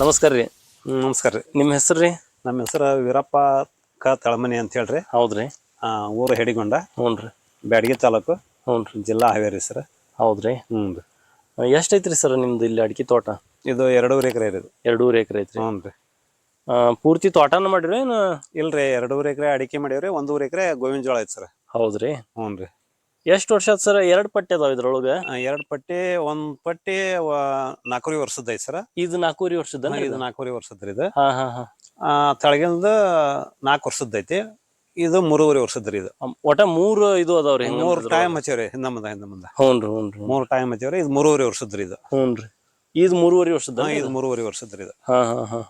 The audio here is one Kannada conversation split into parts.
ನಮಸ್ಕಾರ ರೀ. ನಮಸ್ಕಾರ ರೀ. ನಿಮ್ಮ ಹೆಸರು ರೀ? ನಮ್ಮ ಹೆಸರು ವೀರಪ್ಪ ಕ ತಳಮನಿ ಅಂತ ಹೇಳ್ರಿ. ಹೌದ್ರಿ. ಊರು ಹೆಡಿಗೊಂಡ. ಹ್ಞೂ ರೀ. ಬ್ಯಾಡಗಿ ತಾಲೂಕು. ಹ್ಞೂ ರೀ. ಜಿಲ್ಲಾ ಹಾವೇರಿ ಸರ್. ಹೌದ್ರಿ. ಹ್ಞೂ ರೀ. ಎಷ್ಟೈತ್ರಿ ಸರ್ ನಿಮ್ದು ಇಲ್ಲಿ ಅಡಿಕೆ ತೋಟ? ಇದು ಎರಡೂವರೆ ಎಕರೆ ಇದು. ಎರಡೂವರೆ ಎಕರೆ ಐತ್ರಿ. ಹ್ಞೂ ರೀ. ಪೂರ್ತಿ ತೋಟನ ಮಾಡಿರಿ ಏನು? ಇಲ್ರಿ ಎರಡೂವರೆ ಎಕರೆ ಅಡಿಕೆ ಮಾಡೀವ್ರಿ ಒಂದೂವರೆ ಎಕರೆ ಗೋವಿನ ಜೋಳ ಐತೆ ಸರ್. ಹೌದ್ರಿ. ಹ್ಞೂ ರೀ. ಎಷ್ಟು ವರ್ಷ ಆತ್ ಸರ್? ಎರಡು ಪಟ್ಟಿ ಅದಾವ ಇದ್ರೊಳಗ? ಎರಡು ಪಟ್ಟಿ ಒಂದ್ ಪಟ್ಟಿ ನಾಲ್ಕೂರಿ ವರ್ಷದ ಐತಿ ಸರ್. ಇದು ನಾಲ್ಕೂರಿ ವರ್ಷದ ಇದು ನಾಲ್ಕೂರಿ ವರ್ಷದ ಇದು. ಹಾ ಹಾ ಹಾ. ಆ, ತಳಗಿಂದ ನಾಲ್ಕು ವರ್ಷದ ಐತಿ. ಇದು ಮೂರುವರೆ ವರ್ಷದ ರೀ ಇದು ಒಟ್ಟ ಒಟ ಮೂರು ಇದು ಅದಾವ್ರಿ ಮೂರ್ ಟೈಮ್ ಹಚ್ಚವ್ರಿ ಹಿಂದ ಮುಂದ ಹಿಂದ ಮುಂದ ಹ್ಞೂ ರೀ ಹ್ಞೂ ಮೂರು ಟೈಮ್ ಹಚ್ಚೇವ್ರಿ ಇದು ಮೂರುವರೆ ವರ್ಷದ ರೀ ಇದು. ಹ್ಞೂ ರೀ ಇದು ಮೂರುವರೆ ವರ್ಷದ ಇದು ಮೂರುವರೆ ವರ್ಷದ ರೀ ಇದು. ಹಾ ಹಾ ಹಾ.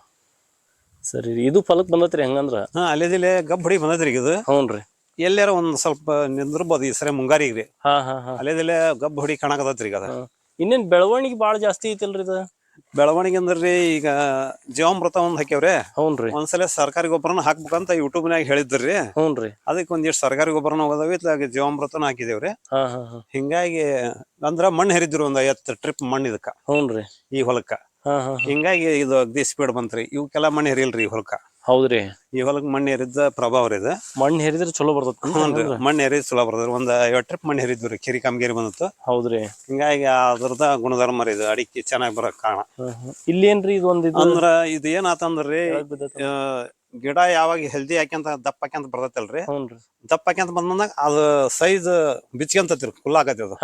ಸರಿ ಇದು ಫಲಕ್ ಬಂದತ್ರಿ ಹೆಂಗಂದ್ರ? ಹಾ ಅಲ್ಲೇ ಗಬ್ಬಡಿ ಬಂದತ್ರಿ ಇದು. ಹ್ಞೂ ರೀ ಎಲ್ಲಾರ ಒಂದ್ ಸ್ವಲ್ಪ ನಿಂದ್ರಬಹುದು ಈ ಸರಿ ಮುಂಗಾರಿಗೆ. ರೀ ಹಾ ಹಾ ಹಾ. ಅಲ್ಲಿದಿಲೆ ಗಬ್ ಹೊಡಿ ಕಾಣಕತ್ತೈತ್ರಿ ಈಗ ಅದ. ಇನ್ನೇನ್ ಬೆಳವಣಿಗೆ ಬಾಳ ಜಾಸ್ತಿ ಐತಿಲ್ರಿ ಇದು? ಬೆಳವಣಿಗೆ ಅಂದ್ರಿ ಈಗ ಜೀವಾಮೃತ ಒಂದ್ ಹಾಕ್ಯವ್ರಿ. ಹ್ಞೂನ್ರಿ ಒಂದ್ಸಲ ಸರ್ಕಾರಿ ಗೊಬ್ಬರನ ಹಾಕ್ಬೇಕಂತ ಯೂಟ್ಯೂಬ್ನಾಗ ಹೇಳಿದ್ರಿ ಹ್ಞೂನ್ರಿ ಅದಕ್ಕೆ ಒಂದಿಷ್ಟು ಸರ್ಕಾರಿ ಗೊಬ್ಬರನ ಹೋಗದಾವ ಇತ್ಲಾಗ ಜೀವಾಮೃತನ ಹಾಕಿದೇವ್ರಿ. ಹಾ ಹಾ ಹಾ. ಹಿಂಗಾಗಿ ಅಂದ್ರ ಮಣ್ಣು ಹೆರಿದ್ರು ಒಂದ್ ಐವತ್ತು ಟ್ರಿಪ್ ಮಣ್ಣು ಇದಕ್ಕ. ಹ್ಞೂನ್ರಿ ಈ ಹೊಲಕ್ಕ. ಹಾ ಹಾ ಹಿಂಗಾಗಿ ಇದು ಅಗ್ದಿ ಸ್ಪೀಡ್ ಬಂತ್ರಿ. ಇವಕ್ಕೆಲ್ಲ ಮಣ್ಣು ಹೆರಿಲ್ರಿ ಈ ಹೊಲಕ್ಕ. ಹೌದ್ರಿ. ಈ ಹೊಲಕ್ ಮಣ್ಣು ಹೆರಿದ ಪ್ರಭಾವ ರೀ ಇದು. ಮಣ್ಣು ಹೆರಿದ್ರೆ ಚಲೋ ಬರ್ತೈತಿ ಮಣ್ಣು ಹೆರಿದ್ ಚಲೋ ಬರ್ತದ್ರಿ ಒಂದ್ ಐವತ್ತು ಟ್ರಿಪ್ ಮಣ್ಣು ಹೆರಿದ್ವಿ ರೀ ಕಿರಿ ಕಾಮಗಿರಿ ಬಂದಿತ್ತು. ಹೌದ್ರಿ. ಹಿಂಗಾಗಿ ಅದ್ರದ ಗುಣಧರ್ಮ ರೀ ಇದು ಅಡಿಕೆ ಚೆನ್ನಾಗಿ ಬರಕ್ ಕಾರಣ. ಇಲ್ಲಿ ಏನ್ರಿ ಇಲ್ಲೇನ್ರಿ ಇದು ಒಂದ್ ಅಂದ್ರ ಇದು ಏನಾತಂದ್ರಿ ಗಿಡ ಯಾವಾಗ ಹೆಲ್ದಿ ಹಾಕ್ಯಂತ ದಪ್ಪ ಹಾಕ್ಯಂತ ಬರ್ತೈತಲ್ರಿ. ದಪ್ಪ ಹಾಕ್ಯಂತ ಬಂದಾಗ ಅದು ಸೈಜ್ ಬಿಚ್ಕೊಂತತ್ರಿ ಕುಲ್ಲಾಕತಿ ಅದು.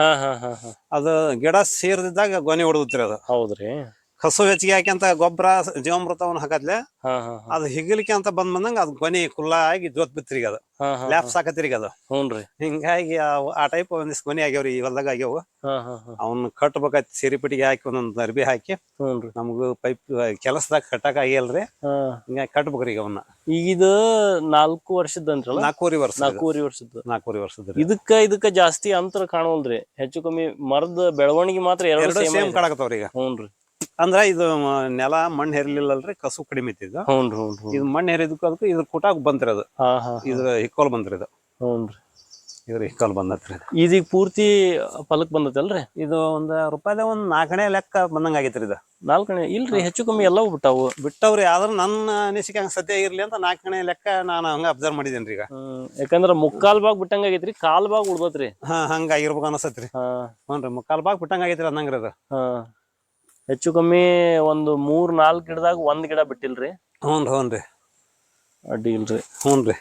ಅದು ಗಿಡ ಸೇರಿದಾಗ ಗೊನೆ ಹೊಡೆದ್ರಿ ಅದು. ಹೌದ್ರಿ. ಕಸು ಹೆಚ್ಚಿಗೆ ಹಾಕ್ಯಂತ ಗೊಬ್ಬರ ಜೀವಾಮೃತವನ್ನು ಹಾಕದ್ಲೆ ಅದು ಹಿಗಲಿಕ್ಕೆ ಅಂತ ಬಂದ್ ಬಂದಂಗ ಅದು ಕೊನೆ ಕುಲ್ಲ ಆಗಿ ಜೋತ್ ಬಿತ್ರಿ ಈಗ ಅದು. ಲ್ಯಾಪ್ ಹಾಕತ್ರಿ ಅದು. ಹ್ಞೂನ್ರಿ ಹಿಂಗಾಗಿ ಆ- ಟೈಪ್ ಒಂದಿಷ್ಟು ಕೊನೆ ಆಗ್ಯಾವ್ರಿ ಈ ಹೊಲ್ದಾಗ ಆಗ್ಯಾವ. ಅವ್ನ ಕಟ್ಬೇಕಾಯ್ತು ಸಿರಿಪಿಟಿಗೆ ಹಾಕಿ ಒಂದೊಂದ್ ಅರ್ಬಿ ಹಾಕಿ. ನಮಗೂ ಪೈಪ್ ಕೆಲಸದಾಗ ಕಟ್ಟಕ್ ಆಗಿಲ್ರಿ ಹಿಂಗಾಗಿ ಕಟ್ಬೇಕ್ರಿ ಈಗ ಅವನ್ನ ಈಗ ಇದು ನಾಲ್ಕು ವರ್ಷದ ಅಂತ್ರಲ್ಲ ನಾಲ್ಕೂವರೆ ವರ್ಷ. ನಾಲ್ಕೂವರೆ ವರ್ಷದ ನಾಲ್ಕೂವರೆ ವರ್ಷದ ಇದಕ್ಕ ಇದಕ್ಕ ಜಾಸ್ತಿ ಅಂತರ ಕಾಣುವಲ್ರಿ. ಹೆಚ್ಚು ಕಮ್ಮಿ ಮರದ ಬೆಳವಣಿಗೆ ಮಾತ್ರ ಎರಡು ಸೇಮ್ ಕಾಣಕತ್ತಾವ್ರಿ ಈಗ. ಹ್ಞೂನ್ರಿ ಅಂದ್ರ ಇದು ನೆಲ ಮಣ್ಣು ಹೆರ್ಲಿಲ್ಲಲ್ರಿ ಕಸು ಕಡಿಮೆ ಹ್ಞೂನ್ರಿ ಇದು ಮಣ್ಣು ಹೆರಿದಕ್ಕೂ ಅದಕ್ಕೆ ಇದ್ರ ಕುಟಾಕ್ ಬಂತ್ರಿ ಅದು. ಇದ್ರ ಹಿಕ್ಕೋಲ್ ಬಂತ್ರಿ ಇದು. ಹ್ಞೂನ್ರಿ. ಇದ್ರ ಹಿಕ್ಕೋಲ್ ಬಂದತ್ರಿ ಇದೀಗ ಪೂರ್ತಿ ಫಲಕ್ ಬಂದತಲ್ರಿ? ಇದು ಒಂದ್ ರೂಪಾಯಿದ ಒಂದ್ ನಾಲ್ಕನೇ ಲೆಕ್ಕ ಬಂದಂಗ ಆಗೈತ್ರಿ ಇದು. ನಾಲ್ಕನೇ ಇಲ್ರಿ ಹೆಚ್ಚು ಕಮ್ಮಿ ಎಲ್ಲವೂ ಬಿಟ್ಟಾವು. ಬಿಟ್ಟವ್ರಿ ಆದ್ರ ನನ್ನ ಅನಿಸಿಕೆ ಹಂಗ ಸದ್ಯ ಇರ್ಲಿ ಅಂತ ನಾಲ್ಕನೇ ಲೆಕ್ಕ ನಾನು ಹಂಗ ಅಬ್ಸರ್ವ್ ಮಾಡಿದೇನ್ರಿ ಈಗ. ಯಾಕಂದ್ರ ಮುಕ್ಕಾಲ್ ಭಾಗ ಬಿಟ್ಟಂಗ ಆಗೈತ್ರಿ ಕಾಲ್ ಭಾಗ ಉಳ್ದತ್ರಿ. ಹಾ ಹಂಗ ಆಗಿರ್ಬೇಕು ಅನಸತ್ರಿ. ಹಾ. ಹ್ಞೂನ್ರಿ ಮುಕ್ಕಾಲ್ ಭಾಗ ಬಿಟ್ಟಂಗ ಆಗೈತ್ರಿ ಅನ್ನಂಗ್ರಿ ಅದು. ಹಾ. ಹೆಚ್ಚು ಕಮ್ಮಿ ಒಂದು ಮೂರ್ ನಾಲ್ಕ್ ಗಿಡದಾಗ ಒಂದ್ ಗಿಡ ಬಿಟ್ಟಿಲ್ರಿ. ಹ್ಞೂ ರೀ ಅಡ್ಡಿ ಇಲ್ರಿ ಹ್ಞೂ ರೀ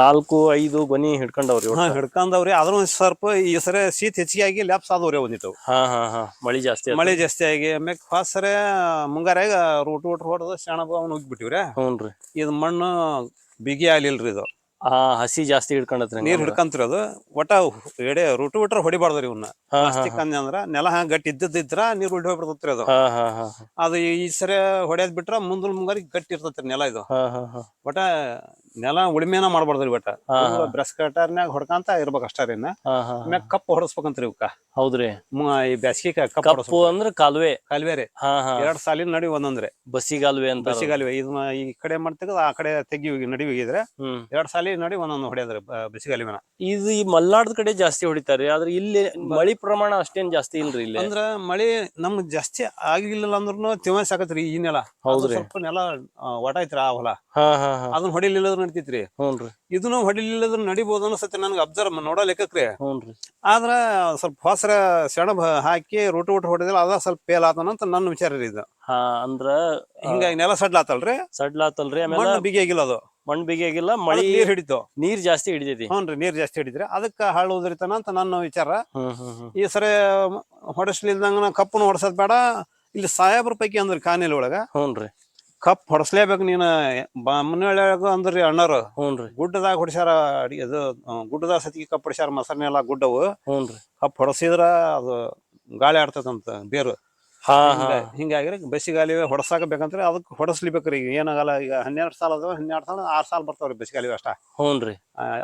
ನಾಲ್ಕು ಐದು ಗೊನಿ ಹಿಡ್ಕೊಂಡವ್ರಿ ಒಟ್ಟು. ಹಾ ಹಿಡ್ಕೊಂಡವ್ರಿ ಆದ್ರೂ ಒಂದ್ ಸ್ವಲ್ಪ ಈ ಸರಿ ಶೀತ ಹೆಚ್ಚಿಗೆ ಆಗಿ ಲ್ಯಾಪ್ಸ್ ಆದವ್ರಿ ಒಂದಿಟ್ಟು ಹಾ ಹಾ ಹಾ. ಮಳಿ ಜಾಸ್ತಿ. ಮಳೆ ಜಾಸ್ತಿ ಆಗಿ ಆಮ್ಯಾಗ ಫಾಸ್ಟ್ ಸರಿ ಮುಂಗಾರ್ಯಾಗ ರೂಟ್ ರೂಟ್ ಹೊಡೆದು ಸೆಣಬ ಅವ್ನ ಹೋಗ್ಬಿಟ್ಟಿವ್ರಿ ರೀ ಇದು ಮಣ್ಣು ಬಿಗಿ ಆಗ್ಲಿಲ್ರಿ ಇದು. ಆ ಹಸಿ ಜಾಸ್ತಿ ಹಿಡ್ಕೊಂಡತ್ರಿ ನೀರ್ ಹಿಡ್ಕಂತ್ರಿ ಅದು. ಒಟ್ಟ ಎಡೆ ರೂಟ್ ಬಿಟ್ರ ಹೊಡಿಬಾರ್ದ್ರಿ ಇವನ್ನ ಪ್ಲಾಸ್ಟಿಕ್ ಅಂದ್ರ ನೆಲ ಹಂಗ ಗಟ್ಟಿ ಇದ್ದಿದ್ರ ನೀರ್ ಉಳ್ಳಿ ಹೋಗ್ಬಿಡ್ತೈತ್ರಿ ಅದು. ಅದು ಈ ಸರಿ ಹೊಡ್ಯಾದ್ ಬಿಟ್ರ ಮುಂದಲ್ ಮುಂಗಾರಿ ಗಟ್ಟಿ ಇರ್ತೈತ್ರಿ ನೆಲ ಇದು. ಒಟ್ಟ ನೆಲ ಉಳಿಮೆನ ಮಾಡ್ಬಾರ್ದ್ರಿ ಬೆಟ್ಟ ಬ್ರಸ್ ಬ್ರಷ್ ಕಟರ್ನ್ಯಾಗ ಹೊಡ್ಕಂತ ಇರ್ಬೇಕು ಅಷ್ಟ ರೀ ಆಮ್ಯಾಗ ಕಪ್ ಹೊಡಸ್ಬೇಕಂತ್ರಿ ಇವಕ್ಕ ಹೌದ್ರಿ. ಈ ಬ್ಯಾಸ್ಗಿ ಕಪ್ ಕಪ್ಪು ಅಂದ್ರೆ ಕಾಲುವೆ. ಕಾಲುವೆ ರೀ. ಎರಡ್ ಸಾಲಿನ ನಡಿ ಒಂದೊಂದ್ರಿ. ಬಸಿಗಾಲುವೆ ಅಂತ ಬಸಿಗಾಲುವೆ ಇದನ್ನ ಈ ಕಡೆ ಮಾಡ್ತಿಗ ಆ ಕಡೆ ತೆಗಿ ನಡಿ ಹೋಗಿದ್ರೆ ಎರಡ್ ಸಾಲಿ ನಡಿ ಒಂದೊಂದು ಹೊಡೆಯದ್ರಿ ಬಸಿಗಾಲುವೆನ ಇದು ಈ ಮಲ್ನಾಡದ ಕಡೆ ಜಾಸ್ತಿ ಹೊಡಿತಾರ್ರಿ ಆದ್ರೆ ಇಲ್ಲಿ ಮಳಿ ಪ್ರಮಾಣ ಅಷ್ಟೇನ್ ಜಾಸ್ತಿ ಇಲ್ರಿ ಇಲ್ಲಿ. ಅಂದ್ರ ಮಳಿ ನಮ್ಗ್ ಜಾಸ್ತಿ ಆಗಿಲ್ಲ ಅಂದ್ರೂ ತಿವಸ್ ಆಗತ್ರಿ ಈ ನೆಲ. ಹೌದ್ರಿ. ಸ್ವಲ್ಪ ನೆಲ ಒಟ ಐತ್ರಿ ಆ ಹೊಲ. ಅದನ್ನ ಹೊಡಿಲಿಲ್ಲದ್ರ ನಡಿತೈತ್ರಿ. ಹ್ಞೂನ್ರಿ ಇದನ್ನು ಹೊಡಿಲಿಲ್ಲದ್ರ ನಡಿಬೋದು ಅನ್ಸತ್ತೆ ನನಗೆ ಅಬ್ಸರ್ವ್ ನೋಡೋ ಲೆಕ್ಕಕ್ರಿ. ಹ್ಞೂನ್ರಿ ಆದ್ರ ಸ್ವಲ್ಪ ಹೊಸರ ಸೆಣಬ ಹಾಕಿ ರೋಟು ಊಟ ಹೊಡೆದಿಲ್ಲ ಅದ ಸ್ವಲ್ಪ ಫೇಲ್ ಆತನಂತ ನನ್ನ ವಿಚಾರ ರೀ ಇದು. ಹಾ ಅಂದ್ರ ಹಿಂಗಾಗಿ ನೆಲ ಸಡ್ಲಾತಲ್ರಿ? ಸಡ್ಲಾತಲ್ರಿ ಆಮೇಲೆ ಮಣ್ಣು ಬಿಗಿಯಾಗಿಲ್ಲ ಅದು. ಮಣ್ಣು ಬಿಗಿಯಾಗಿಲ್ಲ ಮಳಿ ನೀರ್ ಹಿಡಿತು. ನೀರ್ ಜಾಸ್ತಿ ಹಿಡಿದೈತಿ ಹ್ಞೂನ್ರಿ ನೀರ್ ಜಾಸ್ತಿ ಹಿಡಿದ್ರಿ ಅದಕ್ಕೆ ಹಾಳು ಉದುರಿತಾನ ಅಂತ ನನ್ನ ವಿಚಾರ. ಹ್ಮ್ ಹ್ಮ್ ಹ್ಮ್. ಈ ಸರಿ ಹೊಡಸ್ಲಿಲ್ದಂಗ ಕಪ್ಪನ ಹೊಡ್ಸೋದ್ ಬೇಡ. ಇಲ್ಲಿ ಸಾಹೇಬ್ರ ಪೈಕಿ ಅಂದ್ರೆ ಕಾನಿಲ್ ಒಳಗ. ಹ್ಞೂನ್ರಿ ಕಪ್ ಹೊಡಸ್ಲೇಬೇಕು ನೀನು. ಮನೆಯೊಳಗ ಅಂದ್ರಿ ಅಣ್ಣಾರು. ಹ್ಞೂನ್ರಿ ಗುಡ್ಡದಾಗ ಹೊಡಿಸ್ಯಾರ ಅಡಿ ಅದು ಆ, ಗುಡ್ಡದಾಗ ಸತಿಗೆ ಕಪ್ ಹೊಡಿಸ್ಯಾರ ಮಸರ್ನೆ ಎಲ್ಲ ಗುಡ್ಡವು. ಹ್ಞೂನ್ರಿ ಕಪ್ ಹೊಡಸಿದ್ರ ಅದು ಗಾಳಿ ಆಡ್ತದಂತ ಬೇರು. ಹಾ ಹಾ. ಹಿಂಗ- ಹಿಂಗಾಗಿರಿ ಬಸಿಗಾಲಿ ಹೊಡಸಾಕ ಬೇಕಂದ್ರೆ ಅದಕ್ಕೆ ಹೊಡಸ್ಲಿಬೇಕ್ರಿ ಈಗ ಏನಾಗಲ್ಲ ಈಗ ಹನ್ನೆರಡು ಸಾಲ ಅದಾವ ಹನ್ನೆರಡು ಸಾಲ ಆರ್ ಸಾಲ ಬರ್ತಾವ್ರಿ ಬಿಸಿಗಾಲಿ ಅಷ್ಟ. ಹ್ಞೂನ್ರಿ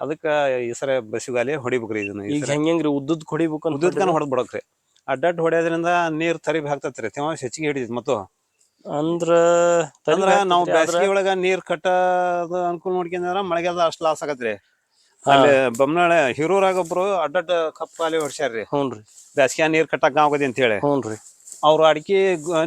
ಅದಕ್ಕೆ ಈ ಸರಿ ಬಸಿಗಾಲಿ ಹೊಡಿಬೇಕ್ರಿ ಇದನ್ನ ಈಗ ಹೆಂಗ್ರಿ ಉದ್ದುದ್ ಹೊಡಿಬೇಕು ಅಂತ ಉದ್ದಕ್ಕನ ಹೊಡೆದ್ ಬಿಡಕ್ರಿ ಅಡ್ಡಡ್ ಹೊಡೆಯೋದ್ರಿಂದ ನೀರ್ ತರಿಬಿ ಹಾಕ್ತತ್ರಿ ತೇವಾಂಶ ಹೆಚ್ಚಿಗೆ ಹಿಡಿದ್ ಮತ್ತು ಅಂದ್ರ ಅಂದ್ರ ನಾವು ಒಳಗ ನೀರ್ ಕಟ್ಟದ ಅನುಕೂಲ ನೋಡ್ಕೊಂಡ್ರ ಮಳೆಗಾಲ ಅಷ್ಟ್ ಲಾಸ್ ಆಗತ್ರಿ. ಅಲ್ಲಿ ಬೊಮ್ಮನಾಳೆ ಹಿರೂರಾಗ ಒಬ್ರು ಅಡ್ಡಡ್ಡ ಕಪ್ ಅಲ್ಲಿ ಹೊಡ್ಸ್ಯಾರ್ರಿ. ಹ್ಞೂನ್ರಿ ಬ್ಯಾಸ್ಗ್ಯಾಗ ನೀರ್ ಕಟ್ಟಕ್ ಆಗೋದಿ ಅಂತ ಹೇಳಿ ಹ್ಞೂನ್ರಿ ಅವ್ರ ಅಡಿಕೆ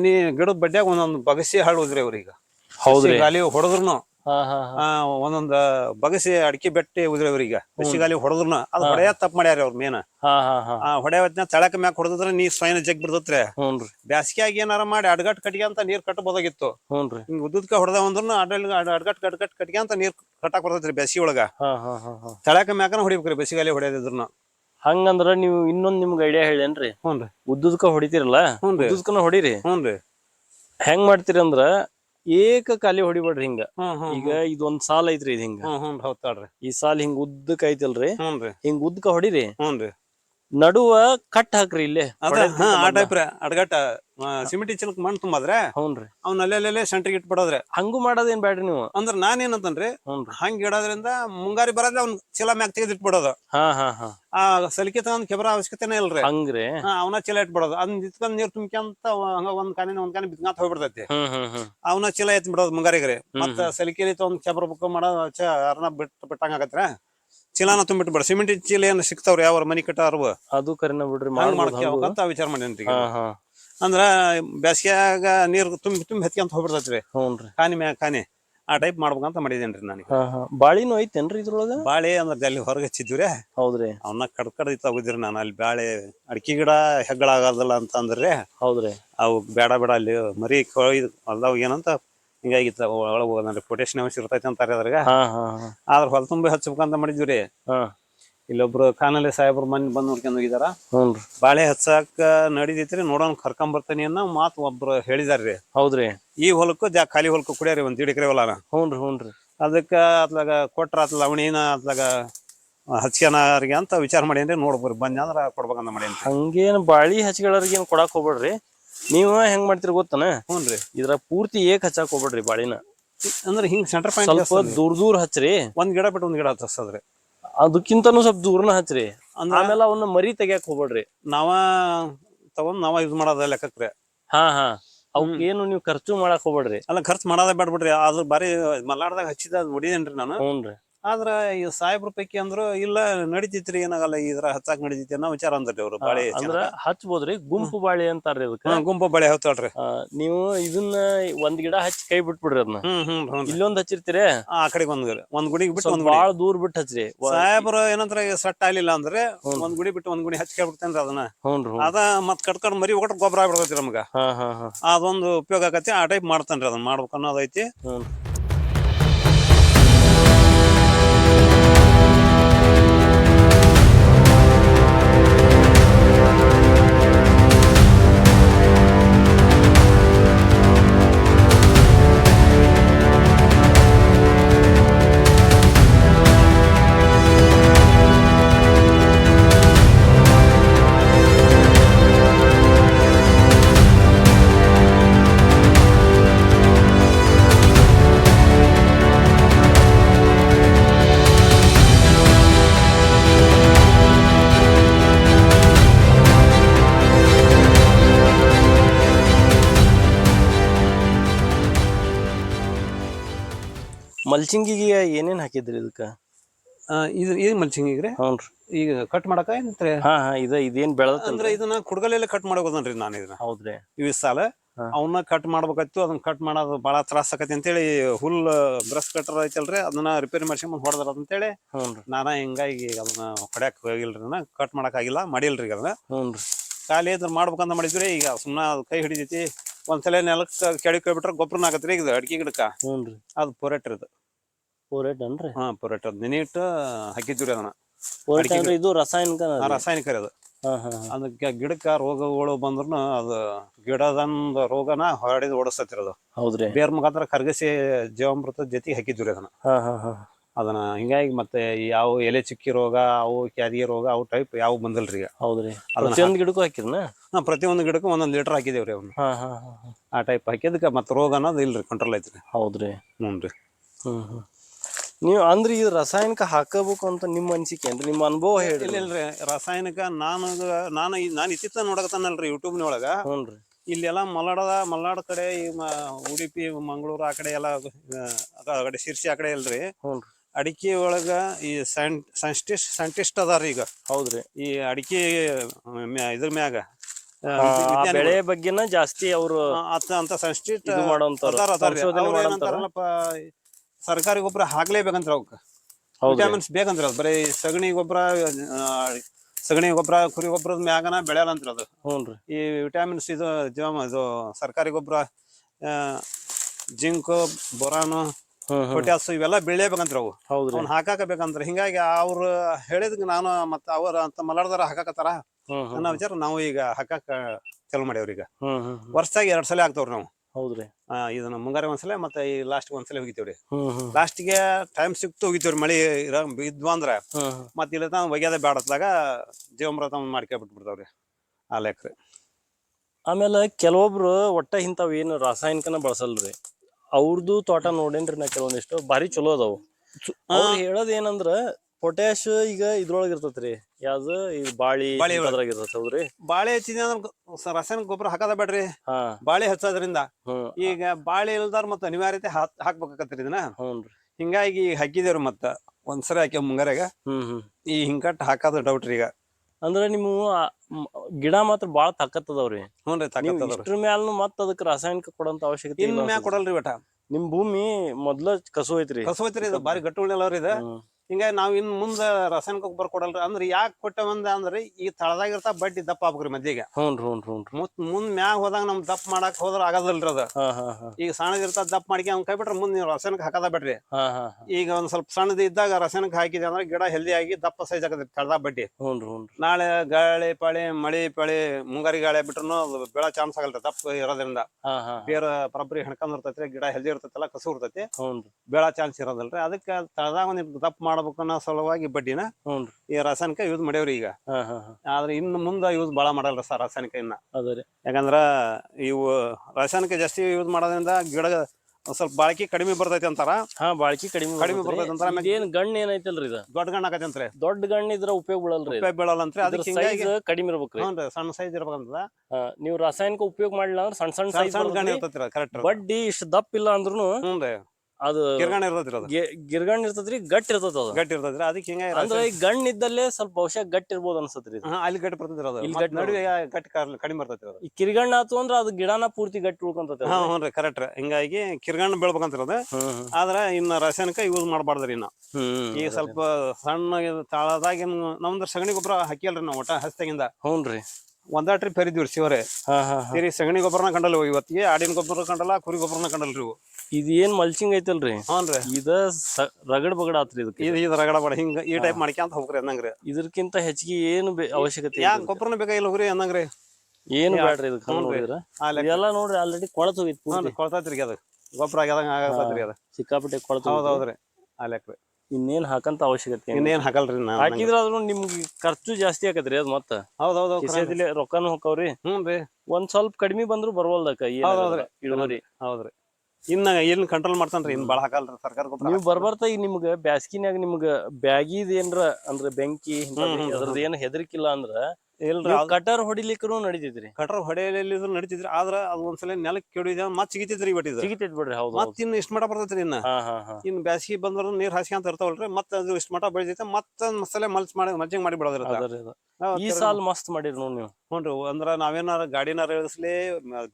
ನೀ ಗಿಡದ ಬಡ್ಡ್ಯಾಗ ಒಂದೊಂದು ಬಗಸಿ ಹಾಳುದ್ರಿ ಅವ್ರೀಗ ಹೌದ್ರಿ. ಗಾಲಿ ಹೊಡೆದ್ರು ಹಾ ಹಾ ಹಾ. ಒಂದೊಂದ್ ಬಗಸಿ ಅಡಿಕೆ ಬೆಟ್ಟಿ ಉದ್ರಿ ಅವ್ರೀಗ ಬಿಸಿಗಾಲಿ ಹೊಡೆದ್ರು ಅದ್ ಹೊಡೆಯ ತಪ್ಪ ಮಾಡ್ಯಾರ ಅವ್ರ ಮೇನ. ಹಾ ಹಾ ಹಾ. ಆ ಹೊಡೆ ತಳಕ ಮ್ಯಾಕ್ ಹೊಡೆದ್ರೆ ನೀರ್ ಸ್ವಯಂ ಜಗ್ ಹ್ಞೂನ್ರಿ ಬ್ಯಾಸ್ಗ್ಯಾಗ ಏನಾರ ಮಾಡಿ ಅಡ್ಗಟ್ ಕಟ್ಗೆ ಅಂತ ನೀರ್ ಕಟ್ಟಬೋದಾಗಿತ್ತು ಹಿಂಗ್ ಉದ್ದಕ್ಕ ಹೊಡೆದ ಅಂದ್ರೂ ಅಡ್ಡ ಅಡ್ಗಟ್ ಕಟ್ಗಟ್ ಕಟ್ಗೆ ಅಂತ ನೀರ್ ಕಟ್ಟಾಕ್ ಬರ್ತೈತ್ರಿ ಬ್ಯಾಸಿಗೆ ಒಳಗ. ಹಾ ಹಾ ಹಾ ಹಾ. ತಳಕ ಮ್ಯಾಕನ ಹೊಡಿಬೇಕ್ರಿ ಬಿಸಿಗಾಲಿ ಹೊಡೆಯದಿದ್ರನ. ಹಂಗಂದ್ರ ನೀವು ಇನ್ನೊಂದ್ ನಿಮ್ಗೆ ಐಡಿಯಾ ಹೇಳೇನ್ರಿ? ಉದ್ದುದ್ಕ ಹೊಡಿತಿರಲ್ಲ? ಉದ್ದುದ್ಕನ ಹೊಡಿರಿ? ಹೆಂಗ್ ಮಾಡ್ತೀರಿ ಅಂದ್ರ ಏಕ ಕಾಲಿ ಹೊಡಿಬೇಡ್ರಿ ಹಿಂಗ. ಈಗ ಇದೊಂದ್ ಸಾಲ ಐತ್ರಿ ಇದ್ ಹಿಂಗ. ಹೌದ್ ಈ ಸಾಲ್ ಹಿಂಗ್ ಉದ್ದಕ್ ಐತಿಲ್ರಿ? ಹಿಂಗ ಹಿಂಗ್ ಉದ್ದಕ ಹೊಡಿರಿ? ಹ್ಞೂನ್ರಿ. ನಡುವ ಕಟ್ ಹಾಕ್ರಿ ಇಲ್ಲೇ. ಅದ ಹಾ ಆ ಟೈಪ್ ರೀ ಅಡ್ಗಟ್ಟ ಸಿಮೆಂಟ್ ಚಿಲ್ಕ್ ಮಣ್ಣು ತುಂಬಾದ್ರೆ ಹೌನ್ರಿ. ಅವ್ನ ಅಲ್ಲೆಲ್ಲೇ ಸೆಂಟ್ರಿಗೆ ಇಟ್ಬಿಡೋದ್ರಿ. ಹಂಗು ಮಾಡೋದೇನ್ ಬ್ಯಾಡ್ರಿ ನೀವು? ಅಂದ್ರ ನಾನ್ ಏನಂತನ್ರಿ ಹೌನ್ರಿ. ಹಂಗ್ ಇಡೋದ್ರಿಂದ ಮುಂಗಾರಿ ಬರೋದ್ರೆ ಅವ್ನ ಚೀಲ ಮ್ಯಾಕ್ ತೆಗೆದು ಇಟ್ಬಿಡೋದು. ಆ ಸಲಿಕೆ ತಗೊಂಡ್ ಕೆಬರ ಅವಶ್ಯಕತೆನೇ ಇಲ್ರಿ. ಹಂಗ್ರಿ. ಅವನ ಚೀಲ ಇಟ್ಬಿಡೋದು. ಅದ್ ನಿತ್ಕೊಂಡ್ ನೀರ್ ತುಂಬ್ಕೊಂತ ಹಂಗ ಒಂದ್ ಕಾನಿನ ಒಂದ್ ಕಾನಿ ಬಿದ್ಕಾಂತ ಹೋಗ್ಬಿಡ್ತೈತಿ. ಅವನ ಚೀಲ ಎತ್ ಬಿಡೋದು ಮುಂಗಾರಿಗ್ರಿ ಮತ್ತ ಸಲಿಕೆಲಿ ತಗೊಂಡ್ ಕೆಬರ ಬುಕ್ ಮಾಡೋ ಅರ್ನ ಬಿಟ್ ಬಿಟ್ಟಂಗ ಆಗತ್ರ? ಚೀಲಾನ ತುಂಬಿಟ್ಟು ಬಿಡ. ಸಿಮೆಂಟ್ ಚೀಲ ಏನ್ ಸಿಗ್ತಾವ್ರಿ ಯಾವ ಮನಿ ಕಟ್ಟಾರ್ವ? ಅದು ಕರೆನ ಬಿಡ್ರಿ ಹಂಗ್. ವಿಚಾರ ಮಾಡೇನ್ರಿ ಈಗ. ಹಾ ಹಾ. ಅಂದ್ರ ಬ್ಯಾಸ್ಗ್ಯಾಗ ನೀರ್ ತುಂಬಿ ತುಂಬಿ ಹತ್ಕೊಂತ ಹೋಗ್ಬಿಡ್ತೈತ್ರಿ. ಹ್ಞೂನ್ರಿ ಕಾನಿ ಮ್ಯಾಗ ಕಾನಿ. ಆ ಟೈಪ್ ಮಾಡ್ಬೇಕಂತ ಮಾಡಿದೇನ್ರಿ ನನಗೆ. ಹಾ ಹಾ. ಬಾಳಿನೂ ಐತೇನ್ರಿ ಇದ್ರೊಳಗ? ಬಾಳೆ ಅಂದ್ರೆ ಅಲ್ಲಿ ಹೊರಗೆ ಹಚ್ಚಿದ್ವಿ ಹೌದ್ರಿ. ಅವನ್ನ ಕಡ್ ಕಡ್ ತಗೋದಿರಿ ನಾನು. ಅಲ್ಲಿ ಬಾಳೆ ಅಡಿಕೆ ಗಿಡ ಹೆಗ್ಗಳಾಗದಲ್ಲ ಅಂತ ಅಂದ್ರೆ ಹೌದ್ರಿ. ಅವು ಬೇಡ ಬೇಡ. ಅಲ್ಲಿ ಮರಿ ಕೊಯ್ದು ಅಲ್ದಾವ್ ಏನಂತ ಹಿಂಗಾಗಿತ್ತ ಒಳಗೆ ಹೋಗೋದ್ರಿ ಪೊಟ್ಯಾಷಿಯಂ ಅಂಶ ಇರ್ತೈತಿ ಅಂತಾರೆ ಅದ್ರಾಗ. ಆದ್ರ ಹೊಲ ತುಂಬಿ ಹಚ್ಬೇಕಂತ ಮಾಡಿದ್ವಿ ರೀ ಇಲ್ಲೊಬ್ರು ಖಾನಲೆ ಸಾಹೇಬ್ರು ಮನೆ ಬಂದು ನೋಡ್ಕೊಂಡು ಹೋಗಿದಾರ. ಬಾಳೆ ಹಚ್ಚಾಕ ನಡೀತೈತ್ರಿ ನೋಡೋಣ ಕರ್ಕೊಂಡ್ ಬರ್ತೇನೆ ಅನ್ನೋ ಮಾತು ಒಬ್ರು ಹೇಳಿದಾರ್ರಿ. ಹೌದ್ರಿ. ಈ ಹೊಲಕ್ಕ ಜಾ ಖಾಲಿ ಹೊಲಕ್ಕ ಕುಡಿಯಾರಿ ಒಂದ್ ದೀಡ್ ಎಕರೆ ಹೊಲನ. ಹ್ಞೂನ್ರಿ ಹ್ಞೂನ್ರಿ ಅದಕ್ಕ ಅತ್ಲಾಗ ಕೊಟ್ರ ಅತ್ ಲವಣಿನ ಅತ್ಲಾಗ ಹಚ್ಕೊನಾರಿಗೆ ಅಂತ ವಿಚಾರ ಮಾಡೇನ್ರಿ ನೋಡ್ಬರ್ರಿ ಬಂದ್ ಅಂದ್ರ ಕೊಡ್ಬೇಕಂತ ಮಾಡೇನ್ರಿ. ಹಂಗೇನ್ ಬಾಳಿ ಹಚ್ಗಳರಿಗೆ ಏನ್ ಕೊಡಾಕ್ ಹೋಗ್ಬೇಡ್ರಿ. ನೀವ ಹೆಂಗ್ ಮಾಡ್ತೀರಿ ಗೊತ್ತನ? ಹ್ಞೂನ್ರಿ ಇದ್ರ ಪೂರ್ತಿ ಏಕ್ ಹಚ್ಚಾಕ್ ಹೋಗ್ಬೇಡ್ರಿ ಬಾಳಿನ. ಅಂದ್ರೆ ಹಿಂಗ್ ಸೆಂಟರ್ ಪಾಯಿಂಟ್ ಸ್ವಲ್ಪ ದೂರ ದೂರ ಹಚ್ಚ್ರಿ. ಒಂದ್ ಗಿಡ ಬಿಟ್ಟು ಒಂದ್ ಗಿಡ ಹಚ್ಚಸದ್ರಿ ಅದಕ್ಕಿಂತನೂ ಸ್ವಲ್ಪ ದೂರನ ಹಚ್ಚ್ರಿ. ಅಂದ್ರ ಆಮೇಲೆ ಅವನ್ನ ಮರಿ ತೆಗಿಯಕ್ ಹೋಗ್ಬೇಡ್ರಿ. ನಾವ ತಗೊಂಡ್ ನಾವ ಯೂಸ್ ಮಾಡೋದ ಲೆಕ್ಕಕ್ರಿ ಹಾ ಹಾ. ಅವ್ಕ ಏನು ನೀವು ಖರ್ಚು ಮಾಡಾಕ್ ಹೋಗ್ಬೇಡ್ರಿ. ಅಲ್ಲ ಖರ್ಚು ಮಾಡೋದ ಬೇಡ ಬಿಡ್ರಿ ಅದ್ರ ಬಾರಿ ಮಲ್ನಾಡ್ದಾಗ ಹಚ್ಚಿದ ನೋಡಿದೇನ್ರಿ ನಾನು. ಹ್ಞೂನ್ರಿ. ಆದ್ರ ಈ ಸಾಹೇಬ್ರ ಪೈಕಿ ಅಂದ್ರು ಇಲ್ಲ ನಡಿತೈತ್ರಿ ಏನಾಗಲ್ಲ ಇದ್ರ ಹಚ್ಚಾಕ್ ನಡಿತೈತಿ ಅನ್ನೋ ವಿಚಾರ ಅಂದ್ರಿ ಅವ್ರು ಬಾಳೆ ಅಂದ್ರ ಹಚ್ಬೋದ್ರಿ ಗುಂಪು ಬಾಳೆ ಅಂತಾರ್ರಿ ಅದಕ್ಕ ಗುಂಪು ಬಾಳೆ ಹತ್ತಾಳ್ರಿ ನೀವು ಇದನ್ನ ಒಂದ್ ಗಿಡ ಹಚ್ಚಿ ಕೈ ಬಿಟ್ಬಿಡ್ರಿ ಅದನ್ನ ಇಲ್ಲೊಂದ್ ಹಚ್ಚಿರ್ತೀರಿ? ಆ ಕಡೆ ಒಂದ್ ಒಂದ್ ಗುಡಿ ಬಿಟ್ಟು ಒಂದ್ ಬಾಳ ದೂರ ಬಿಟ್ಟು ಹಚ್ಚ್ರಿ ಸಾಹೇಬ್ರ ಏನಂದ್ರ ಸೆಟ್ ಆಗ್ಲಿಲ್ಲ ಅಂದ್ರೆ ಒಂದ್ ಗುಡಿ ಬಿಟ್ಟು ಒಂದ್ ಗುಡಿ ಹಚ್ಕೊಳ್ಬಿಡ್ತೇನ್ರಿ ಅದನ್ನ. ಹ್ಞೂನ್ರಿ ಹ್ಞೂ ಅದ ಮತ್ ಕಟ್ಕೊಂಡ್ ಮರಿ ಒಟ್ಟು ಗೊಬ್ಬರ ಆಗ್ಬಿಡ್ತೈತಿ ನಮ್ಗ. ಹಾ ಹಾ ಹಾ. ಅದೊಂದು ಉಪಯೋಗ ಆಕತಿ ಆ ಟೈಪ್ ಮಾಡ್ತಾನ್ರಿ ಅದನ್ನ ಮಾಡ್ಬೇಕು ಅನ್ನೋದೈತಿ ಮಲ್ಚಿಂಗಿಗೆ ಏನೇನ್ ಹಾಕಿದ್ರಿ ಇದಕ್ಕ? ಆ, ಇದು ಇದು ಮಲ್ಚಿಂಗ್ ಈಗ ಹ್ಞೂನ್ರಿ ಈಗ ಕಟ್ ಮಾಡಕ ಏನಂತ್ರಿ ಹಾ ಹಾ ಇದ ಇದೇನ್ ಬೆಳೆದ ಅಂದ್ರೆ ಇದನ್ನ ಕುಡ್ಗಲೆಲ್ಲ ಕಟ್ ಮಾಡೋದನ್ರಿ ನಾನು ಇದನ್ನ. ಹೌದ್ರಿ ಇವ್ ಸಾಲ ಹಾ. ಅವನ್ನ ಕಟ್ ಮಾಡ್ಬೇಕಾಯ್ತು ಅದನ್ನ ಕಟ್ ಮಾಡೋದು ಬಹಳ ತ್ರಾಸ ಆಕತಿ ಅಂತೇಳಿ ಹುಲ್ ಬ್ರಷ್ ಕಟ್ಟರ್ ಐತಲ್ರಿ ಅದನ್ನ ರಿಪೇರಿ ಮಾಡ್ಸ್ಕೊಂಡ್ ಹೊಡೆದ್ರ ಅಂತೇಳಿ ಹ್ಞೂನ್ರಿ ನಾನ ಹಿಂಗಾಗಿ ಅದನ್ನ ಹೊಡ್ಯಾಕ್ ಹೋಗಿಲ್ರಿ ನಾ ಕಟ್ ಮಾಡಕ್ ಆಗಿಲ್ಲ ಮಾಡಿಲ್ರಿ ಈಗ ಅದನ್ನ. ಹ್ಞೂನ್ರಿ ಖಾಲಿ ಇದ್ರ ಮಾಡ್ಬೇಕಂತ ಮಾಡಿದ್ರಿ ಈಗ ಸುಮ್ಮನೆ ಅದು ಕೈ ಹಿಡಿತೈತಿ ಒಂದ್ಸಲ ನೆಲಕ್ಕೆ ಕೆಳಗೆ ಹೋಗ್ಬಿಟ್ರೆ ಗೊಬ್ಬರನ ಆಗತ್ರಿ ಈಗ ಅಡಿಕೆ ಗಿಡಕ್ಕ. ಹ್ಞೂನ್ರಿ ಅದು ಪೊರೆಟ್ರಿ ಅದು. ಫೋರ್ ಏಟ್ ಅನ್ರಿ ಹಾ ಪೊರೆಟ್ ಅದು. ನೆನಿಟ್ಟು ಹಾಕಿದ್ವಿ ಅದನ್ನ. ಪೋರೇಟ್ ಅಂದ್ರೆ ಇದು ರಾಸಾಯನಿಕ ಆ ರಾಸಾಯನಿಕ ರೀ ಅದು. ಹಾ ಹಾ ಹಾ. ಅದಕ್ಕೆ ಗಿಡಕ್ಕ ರೋಗಗಳು ಬಂದ್ರು ಅದು ಗಿಡದಂದ ರೋಗನ ಹೊರಡಿದ್ ಓಡಿಸ್ತೈತಿ ಅದು. ಹೌದ್ರಿ. ಬೇರ್ ಮುಖಾಂತರ ಕರ್ಗಸಿ ಜೀವಾಮೃತ ಜೊತೆಗೆ ಹಾಕಿದ್ವಿ ಅದನ್ನ. ಹಾ ಹಾ ಹಾ. ಅದನ್ನ ಹಿಂಗಾಗಿ ಮತ್ತೆ ಯಾವ ಎಲೆ ಚುಕ್ಕಿ ರೋಗ ಅವು ಕ್ಯಾದಿಗೆ ರೋಗ ಅವು ಟೈಪ್ ಯಾವ ಬಂದಿಲ್ರಿ ಈಗ. ಹೌದ್ರಿ. ಅದನ್ನ ಪ್ರತಿಯೊಂದ್ ಗಿಡಕ್ಕೂ ಹಾಕಿದ್ನ? ಹಾ ಪ್ರತಿಯೊಂದು ಗಿಡಕ್ಕೂ ಒಂದೊಂದು ಲೀಟರ್ ಹಾಕಿದೇವ್ರಿ ಅವ್ನ. ಹಾ ಹಾ ಹಾ ಹಾ. ಆ ಟೈಪ್ ಹಾಕಿದಕ್ಕೆ ಮತ್ತೆ ರೋಗ ಅನ್ನೋದು ಇಲ್ರಿ ಕಂಟ್ರೋಲ್ ಐತ್ರಿ. ಹೌದ್ರಿ. ಹ್ಞೂ ರೀ ಹ್ಮ್ ಹ್ಮ್. ನೀವು ಅಂದ್ರೆ ಇದು ರಾಸಾಯನಿಕ ಹಾಕಬೇಕು ಅಂತ ನಿಮ್ಮ ಅನಿಸಿಕೆ ಅಂದ್ರೆ ನಿಮ್ಮ ಅನುಭವ ಹೇಳಿ ಇಲ್ಲ ಇಲ್ರಿ ರಾಸಾಯನಿಕ ನಾನು ನಾನು ಈ- ನಾನು ಇತ್ತಿತ್ತ ನೋಡಕತ್ತಾನಲ್ರಿ ಯೂಟ್ಯೂಬ್ ನೊಳಗ ಹ್ಞೂನ್ರಿ ಇಲ್ಲೆಲ್ಲ ಮಲಾಡದ ಮಲ್ನಾಡ್ ಕಡೆ ಈ ಮ- ಉಡುಪಿ ಮಂಗಳೂರು ಆ ಕಡೆ ಎಲ್ಲ ಆ, ಕಡೆ ಶಿರ್ಸಿ ಆ ಕಡೆ ಇಲ್ರಿ. ಹ್ಞೂನ್ರಿ ಅಡಿಕೆ ಒಳಗ ಈ ಸೈಂಟಿಸ್ಟ್ ಸೈಂಟಿಸ್ಟ್ ಅದಾರ ಈಗ. ಹೌದ್ರಿ ಈ ಅಡಿಕೆ ಮ್ಯಾ- ಇದ್ರ ಮ್ಯಾಗ ಆ, ಆ ಬೆಳೆ ಬಗ್ಗೆನ ಜಾಸ್ತಿ ಅವರು ಅಂತ ಸೈಂಟಿಸ್ಟ್ ಇದು ಮಾಡೋಂತಾರ ಅದಾರ ಅದಾರ ರೀ. ಸಂಶೋಧನೆ ಸರ್ಕಾರಿ ಗೊಬ್ಬರ ಹಾಕ್ಲೇಬೇಕಂದ್ರೆ ಅವಕ್ಕೆ ವಿಟಮಿನ್ಸ್ ಬೇಕಂದ್ರ ಅದು ಬರೀ ಸಗಣಿ ಗೊಬ್ಬರ ಸಗಣಿ ಗೊಬ್ಬರ ಕುರಿ ಗೊಬ್ಬರದ ಮ್ಯಾಗನ ಬೆಳೆಯಲ್ಲ ಅಂತ್ರ ಅದು. ಹ್ಞೂನ್ರಿ ಈ ವಿಟಮಿನ್ಸ್ ಇದು ಜೀವಾಮ ಇದು ಸರ್ಕಾರಿ ಗೊಬ್ಬರ ಜಿಂಕ್ ಬೊರಾನು ಪೊಟ್ಯಾಸ್ ಇವೆಲ್ಲ ಬೆಳಿಲೇಬೇಕಂತ್ರ ಅವು ಹೌದು ಅವ್ನ ಹಾಕಾಕ ಬೇಕಂದ್ರ ಹಿಂಗಾಗಿ ಅವ್ರು ಹೇಳಿದ್ಕ ನಾನು ಮತ್ತ ಅವ್ರ ಅಂತ ಮಲಾಡ್ದಾರ ಹಾಕಾಕತ್ತಾರ. ಅನ್ನೋ ವಿಚಾರ ನಾವು ಈಗ ಹಾಕಾಕ ಚಾಲು ಮಾಡ್ಯಾವ್ರಿ ಈಗ ವರ್ಷದಾಗ ಎರಡ್ ಸಲ ಹಾಕ್ತವ್ರಿ ನಾವು. ಹೌದ್ರಿ. ಆ, ಇದನ್ನ ಮುಂಗಾರಿ ಒಂದ್ಸಲ ಮತ್ತೆ ಈ ಲಾಸ್ಟ್ ಒಂದ್ಸಲ ಹೋಗಿತೇವ್ರಿ ಹ್ಮ್ ಹ್ಮ್. ಲಾಸ್ಟ್ಗೆ ಟೈಮ್ ಸಿಕ್ತು ಹೋಗಿತೇವ್ರಿ ಮಳಿ ಇರ- ಇದ್ವು ಅಂದ್ರ. ಹ್ಮ್ ಹ್ಮ್. ಮತ್ತೆ ಇಲ್ಲ ತಾನು ಒಗ್ಯಾದ ಬ್ಯಾಡತ್ದಾಗ ಜೀವಮೃತ ಮಾಡ್ಕೊ ಬಿಟ್ಬಿಡ್ತಾವ್ರಿ ಆ ಲೆಕ್ರಿ ಆಮೇಲೆ ಕೆಲವೊಬ್ರು ಒಟ್ಟ ಇಂಥವ್ ಏನು ರಾಸಾಯನಿಕನ ಬಳಸಲ್ರಿ. ಅವ್ರದ್ದು ತೋಟ ನೋಡೇನ್ರಿ ನಾ ಕೆಲವೊಂದಿಷ್ಟು ಭಾರಿ ಚಲೋ ಅದಾವು. ಅವ್ರು ಹೇಳೋದ್ ಏನಂದ್ರ ಪೊಟ್ಯಾಶ್ ಈಗ ಇದ್ರೊಳಗ ಇರ್ತೈತ್ರಿ. ಯಾವ್ದು? ಈ ಬಾಳಿ ಬಾಳಿ ಒಳಗ್. ಅದ್ರಾಗ ಇರ್ತೈತಿ ಹೌದ್ರಿ. ಬಾಳೆ ಹಚ್ಚಿದ ರಾಸಾಯನಿಕ ಗೊಬ್ಬರ ಹಾಕದ ಬೇಡ್ರಿ. ಹಾ. ಬಾಳೆ ಹಚ್ಚೋದ್ರಿಂದ ಹ್ಮ್. ಈಗ ಬಾಳೆ ಇಲ್ದಾರ ಮತ್ತ ಅನಿವಾರ್ಯತೆ ಹಾಕ್ ಹಾಕ್ಬೇಕಾಕತ್ರಿ ಇದನ್ನ. ಹ್ಞೂನ್ರಿ ಹಿಂಗಾಗಿ ಈಗ ಹಾಕಿದೇವ್ರಿ ಮತ್ತ ಒಂದ್ಸರಿ ಹಾಕ್ಯಾವ ಮುಂಗಾರ್ಯಾಗ ಹ್ಮ್ ಹ್ಮ್. ಈ ಹಿಂಕಟ್ ಹಾಕೋದು ಡೌಟ್ ರೀ ಈಗ. ಅಂದ್ರ ನಿಮ್ಮ ಆ ಮ್- ಗಿಡ ಮಾತ್ರ ಬಾಳ ತಾಕತ್ತದವ್ರಿ. ಹ್ಞೂ ರೀ ನೀವು ಇಷ್ಟ್ರ ಮ್ಯಾಲ್ನು ಮತ್ತ ಅದಕ್ಕೆ ರಾಸಾಯನಿಕ ಕೊಡಂತ ಅವಶ್ಯಕತೆ ಇನ್ ಮ್ಯಾಲ ಮ್ಯಾಗ ಅನ್ಸುತ್ತೆ. ಕೊಡಲ್ರಿ ಬೇಟಾ ನಿಮ್ ಭೂಮಿ ಮೊದ್ಲ ಕಸು ಐತ್ರಿ. ಕಸವತ್ರಿ ಇದು ಬಾರಿ ಗಟ್ಟಿ ಉಳಿಯಲ್ಲವ್ರಿ ಇದು. ಹ್ಮ್. ಹಿಂಗಾಗಿ ನಾವ್ ಇನ್ ಮುಂದ ರಾಸಾಯನಿಕ ಗೊಬ್ಬರ ಕೊಡಲ್ರಿ. ಅಂದ್ರೆ ಯಾಕೆ ಕೊಟ್ಟವಂದ ಅಂದ್ರೆ ಈ ತಳದಾಗಿರ್ತಾ ಬಡ್ಡಿ ದಪ್ಪ ಆಗ್ಬೇಕ್ರಿ ಮದ್ದಿಗೆ ಹೌನ್ ಹ್ಞೂನ್ರಿ ಹ್ಞೂನ್ರಿ ಮುತ್ ಮುಂದ್ ಮ್ಯಾಗ ಹೋದಾಗ ನಮ್ ದಪ್ಪ ಮಾಡಕ್ ಹೋದ್ರ ಆಗದಲ್ರಿ ಅದ. ಈಗ ಸಣ್ಣದ ಇರ್ತಾ ದಪ್ಪ ಮಾಡಿಕೆ ಅವ್ನ ಕೈ ಬಿಟ್ರೆ ಮುಂದ್ ನೀವು ರಾಸಾಯನಿಕ ಹಾಕದ ಬಿಡ್ರಿ. ಈಗ ಒಂದ್ ಸ್ವಲ್ಪ ಸಣ್ಣದ ಇದ್ದಾಗ ರಾಸಾಯನಿಕ ಹಾಕಿದೆ ಅಂದ್ರೆ ಗಿಡ ಹೆಲ್ದಿ ಆಗಿ ದಪ್ಪ ಸೈಜ್ ಆಗದ್ರಿ ತಳದ ಬಡ್ಡಿ. ನಾಳೆ ಗಾಳಿ ಪಾಳಿ ಮಳಿ ಪಾಳಿ ಮುಂಗಾರಿ ಗಾಳಿ ಬಿಟ್ರು ಬೆಳ ಚಾನ್ಸ್ ಆಗಲ್ರಿ ದಪ್ಪ ಇರೋದ್ರಿಂದ. ಬೇರ ಪರಬ್ರಿ ಹೆಣ್ಕೊಂಡ್ ಇರ್ತೈತ್ರಿ ಗಿಡ ಹೆಲ್ದಿ ಇರ್ತೈತಲ್ಲ ಕಸು ಇರ್ತೈತಿ. ಬೆಳ ಚಾನ್ಸ್ ಇರೋದಲ್ರಿ. ಅದಕ್ಕೆ ತಳದಾಗ ಒಂದ್ ದಪ್ಪ ಮಾಡ್ಬೇಕು ಅನ್ನೋ ಸಲುವಾಗಿ ಬಡ್ಡಿನ ಹ್ಞೂನ್ರಿ ಈ ರಾಸಾಯನಿಕ ಯೂಸ್ ಮಾಡ್ಯಾವ್ರಿ ಈಗ. ಹಾ ಹಾ ಹಾ. ಆದ್ರೆ ಇನ್ನು ಮುಂದ ಯೂಸ್ ಬಹಳ ಮಾಡಲ್ರಿ ಸರ್ ರಾಸಾಯನಿಕ ಇನ್ನ. ಅದ ರೀ. ಯಾಕಂದ್ರ ಇವು ರಾಸಾಯನಿಕ ಜಾಸ್ತಿ ಯೂಸ್ ಮಾಡೋದ್ರಿಂದ ಗಿಡ ಸ್ವಲ್ಪ ಬಾಳಿಕೆ ಕಡಿಮೆ ಬರ್ತೈತಿ ಅಂತಾರ. ಹಾ ಬಾಳ್ಕಿ ಕಡಿಮೆ ಕಡಿಮೆ ಬರ್ತೈತೆ ಅಂತಾರ. ಆಮ್ಯಾಗ ಏನ್ ಗಣ್ಣ ಏನೈತಲ್ರಿ ಇದು? ದೊಡ್ಡ ಗಣ್ಣ ಆಕತಿ ಅಂತ್ರಿ ದೊಡ್ಡ ಗಣ್ಣ ಇದ್ರ ಉಪಯೋಗ ಬೀಳಲ್ರಿ ಉಪಯೋಗ ಬೀಳಲ್ಲ ಅಂತ್ರಿ. ಅದಕ್ಕೆ ಹಿಂಗಾಗಿ ಸೈಜ್ ಕಡಿಮೆ ಇರ್ಬೇಕ್ರಿ. ಸಣ್ಣ ಸೈಜ್ ಇರ್ಬೇಕಂತದ. ಹಾ, ನೀವು ರಾಸಾಯನಿಕ ಉಪಯೋಗ ಮಾಡ್ಲಿಲ್ಲ ಅಂದ್ರೆ ಸಣ್ಣ ಸಣ್ಣ ಸಣ್ಣ ಸೈಜ್ ಗಣ್ಣ ಕರೆಕ್ಟ್ ಬಡ್ಡಿ ಇಷ್ಟ ದಪ್ಪ ಇಲ್ಲ ಅಂದ್ರೂ ಹ್ಞೂ ರೀ ಅದು ಕಿರ್ಗಣ್ಣ ಇರ್ತದ್ರಿ ಅದು. ಗೆ- ಗಿರ್ಗಣ್ ಇರ್ತದ್ರಿ ಗಟ್ಟಿ ಇರ್ತದ ಅದು. ಗಟ್ಟಿ ಇರ್ತೈತ್ರಿ ಅದಕ್ಕೆ ಹಿಂಗ ಅಂದ್ರೆ ಈ ಗಣ್ಣ ಇದ್ದಲ್ಲೇ ಸ್ವಲ್ಪ ಬಹುಶಃ ಗಟ್ಟಿ ಇರ್ಬೋದು ಅನ್ಸತ್ರಿ ಇದು. ಹಾ, ಅಲ್ಲಿ ಗಟ್ಟಿ ಬರ್ತದ್ರಿ ಅದು. ಇಲ್ಲಿ ಮತ್ತ್ ಗಟ್ಟಿ ನಡುವೆ ಗಟ್ಟಿ ಕಾರ್- ಕಡಿಮೆ ಬರ್ತೈತಿ ಅದು. ಈ ಕಿರಿಗಣ್ಣ ಆತು ಅಂದ್ರ ಅದು ಗಿಡನ ಪೂರ್ತಿ ಗಟ್ಟಿ ಉಳ್ಕೊಂತತೆ ಹಾ ಹ್ಞೂ ರೀ ಕರೆಕ್ಟ್ ಹಿಂಗಾಗಿ ಕಿರ್ಗಣ್ಣ ಬೆಳ್ಬೇಕಂತ್ರಿ ಆದ್ರೆ ಇನ್ನ ರಾಸಾಯನಿಕ ಯೂಸ್ ಮಾಡಬಾರ್ದ್ರಿ ಇನ್ನ. ಈ ಈಗ ಸ್ವಲ್ಪ ಸಣ್ಣ ಇದು ತಾಳದಾಗ ನಮ್ದು ಸಗಣಿ ಗೊಬ್ಬರ ಹಾಕಿಲ್ರಿ ನಾವು ಒಟ್ಟ ಹಸ್ತಾಗಿಂದ ಹ್ಞೂನ್ರಿ. ಒಂದ ಟ್ರಿಪ್ ಹರಿದಿವ್ರಿ ಶಿವರೇ. ಸರಿ ಹಾ ಹಾ. ಸೇರಿ ಸಗಣಿ ಗೊಬ್ಬರನ ಕಂಡಲ್ಲ ಇವತ್ತಿಗೆ ಆಡಿನ ಗೊಬ್ಬರ ಕಂಡಲ್ಲ ಕುರಿ ಗೊಬ್ಬರನ ಕಂಡಲ್ರಿ ಇವು. ಇದು ಏನ್ ಮಲ್ಚಿಂಗ್ ಐತಲ್ರಿ? ಹ್ಞೂನ್ರಿ ಇದ ರಗಡ್ ಬಗಡ ಆತ್ರಿ ಇದಕ್ಕೆ. ಇದು ಇದು ರಗಡ ಬಡ ಹಿಂಗ ಈ ಟೈಪ್ ಮಾಡ್ಕ್ಯಾಂತ ಹೋಗ್ರಿ ಅನ್ನಂಗ್ರಿ ಇದಕ್ಕಿಂತ ಹೆಚ್ಚಿಗೆ ಏನು ಅವಶ್ಯಕತೆ ಯಾಕೆ ಗೊಬ್ಬರನ ಬೇಕಾಗಿಲ್ಲ ಹೋಗ್ರಿ ಅನ್ನಂಗ್ರಿ ಏನು ಬೇಡ್ರಿ ಇದಕ್ಕೆ ಹಂಗ್. ನೋಡಿದ್ರ? ಇದೆಲ್ಲ ನೋಡ್ರಿ ಆಲ್ರೆಡಿ ಕೊಳತ್ ಹೋಗಿತ್ತು ಕೊಳತಾತ್ರಿ ಅದು. ಗೊಬ್ಬರ ಆಗ್ಯದಂಗ ಆಗತ್ತೈತ್ರಿ ಅದು. ಸಿಕ್ಕಾಪಟ್ಟೆ ಕೊಳತ್ ಹೌದೌದ್ರಿ. ಹೋಗಿತ್ತು. ಇನ್ನೇನ್ ಹಾಕಂತ ಅವಶ್ಯಕತೆ ಏನಿಲ್ಲ. ಇನ್ನೇನ್ ಹಾಕಲ್ರಿ ನಾವು ಹಾಕಿದ್ರ ಆದ್ರೂ ನಿಮ್ಗೆ ಖರ್ಚು ಜಾಸ್ತಿ ಆಕತ್ರಿ ಅದ್ ಮತ್ತ. ಹೌದೌದು ಹೌದ್ ಹೌದ್ ಕಿಸೆದಿಲೆ ರೊಕ್ಕನು ಹೋಗ್ತಾವ್ರಿ ಹ್ಞೂ ರೀ. ಒಂದ್ ಸ್ವಲ್ಪ ಕಡಿಮೆ ಬಂದ್ರು ಬರ್ವಲ್ದಕ್ಕ. ಇಳುವರಿ. ಹೌದ್ರಿ. ಇನ್ನ ಏನ್ ಕಂಟ್ರೋಲ್ ಮಾಡ್ತಾನ್ರಿ ಇನ್ ಬಾಳ ಹಾಕಲ್ರಿ ಸರ್ಕಾರ ಗೊಬ್ಬರ ನೀವು ಬರ್ಬರ್ತಾ ಈಗ ನಿಮ್ಗ ಬ್ಯಾಸ್ಗಿನ್ಯಾಗ ನಿಮ್ಗ ಬ್ಯಾಗಿದ್ ಏನ್ರ ಅಂದ್ರ ಬೆಂಕಿ ಇಂಥದ್ ಹ್ಮ್, ಹ್ಮ್, ಅದ್ರದ್ ಏನ್ ಹೆದರಿಕಿಲ್ಲ ಅಂದ್ರ ಇಲ್ರಿ ಕಟರ್ ಹೊಡಿಲಿಕ್ಕೂ ನಡೀತಿದ್ರಿ ಕಟರ್ ಹೊಡೆಯಲಿದ್ರು ನಡೀತಿದ್ರಿ ಆದ್ರ ಅದ್ ಒಂದ್ಸಲ ನೆಲಕ್ಕೆ ಕೆಡಿದ ಮತ್ ಸಿಗಿತಿದ್ರಿ ಇವತ್ತು ಸಿಗಿತೈತಿ ಬಿಡ್ರಿ ಹೌದು ಮತ್ ಇನ್ನು ಇಷ್ಟ ಮಟ ಬರ್ತೈತ್ರಿ ಇನ್ನ. ಇನ್ ಬ್ಯಾಸಿಗೆ ಬಂದ್ರು ನೀರ್ ಹಾಸ್ಕೊಂತ ಇರ್ತಾವಲ್ರಿ ಮತ್ತ ಅದು ಇಷ್ಟ ಮಟ ಬೆಳಿತೈತೆ ಮತ್ತ ಮಸಾಲೆ ಮಲ್ಚ್ ಮಾಡಿ ಮಲ್ಚಿಂಗ್ ಮಾಡಿ ಬಿಡೋದ್ರಿ. ಈ ಸಾಲ್ ಮಸ್ತ್ ಮಾಡಿರಿ ನೋಡ್ ನೀವು. ಹ್ಞೂ ಅಂದ್ರ ನಾವೇನಾರ ಗಾಡಿನಾರ ಇಳಿಸ್ಲಿ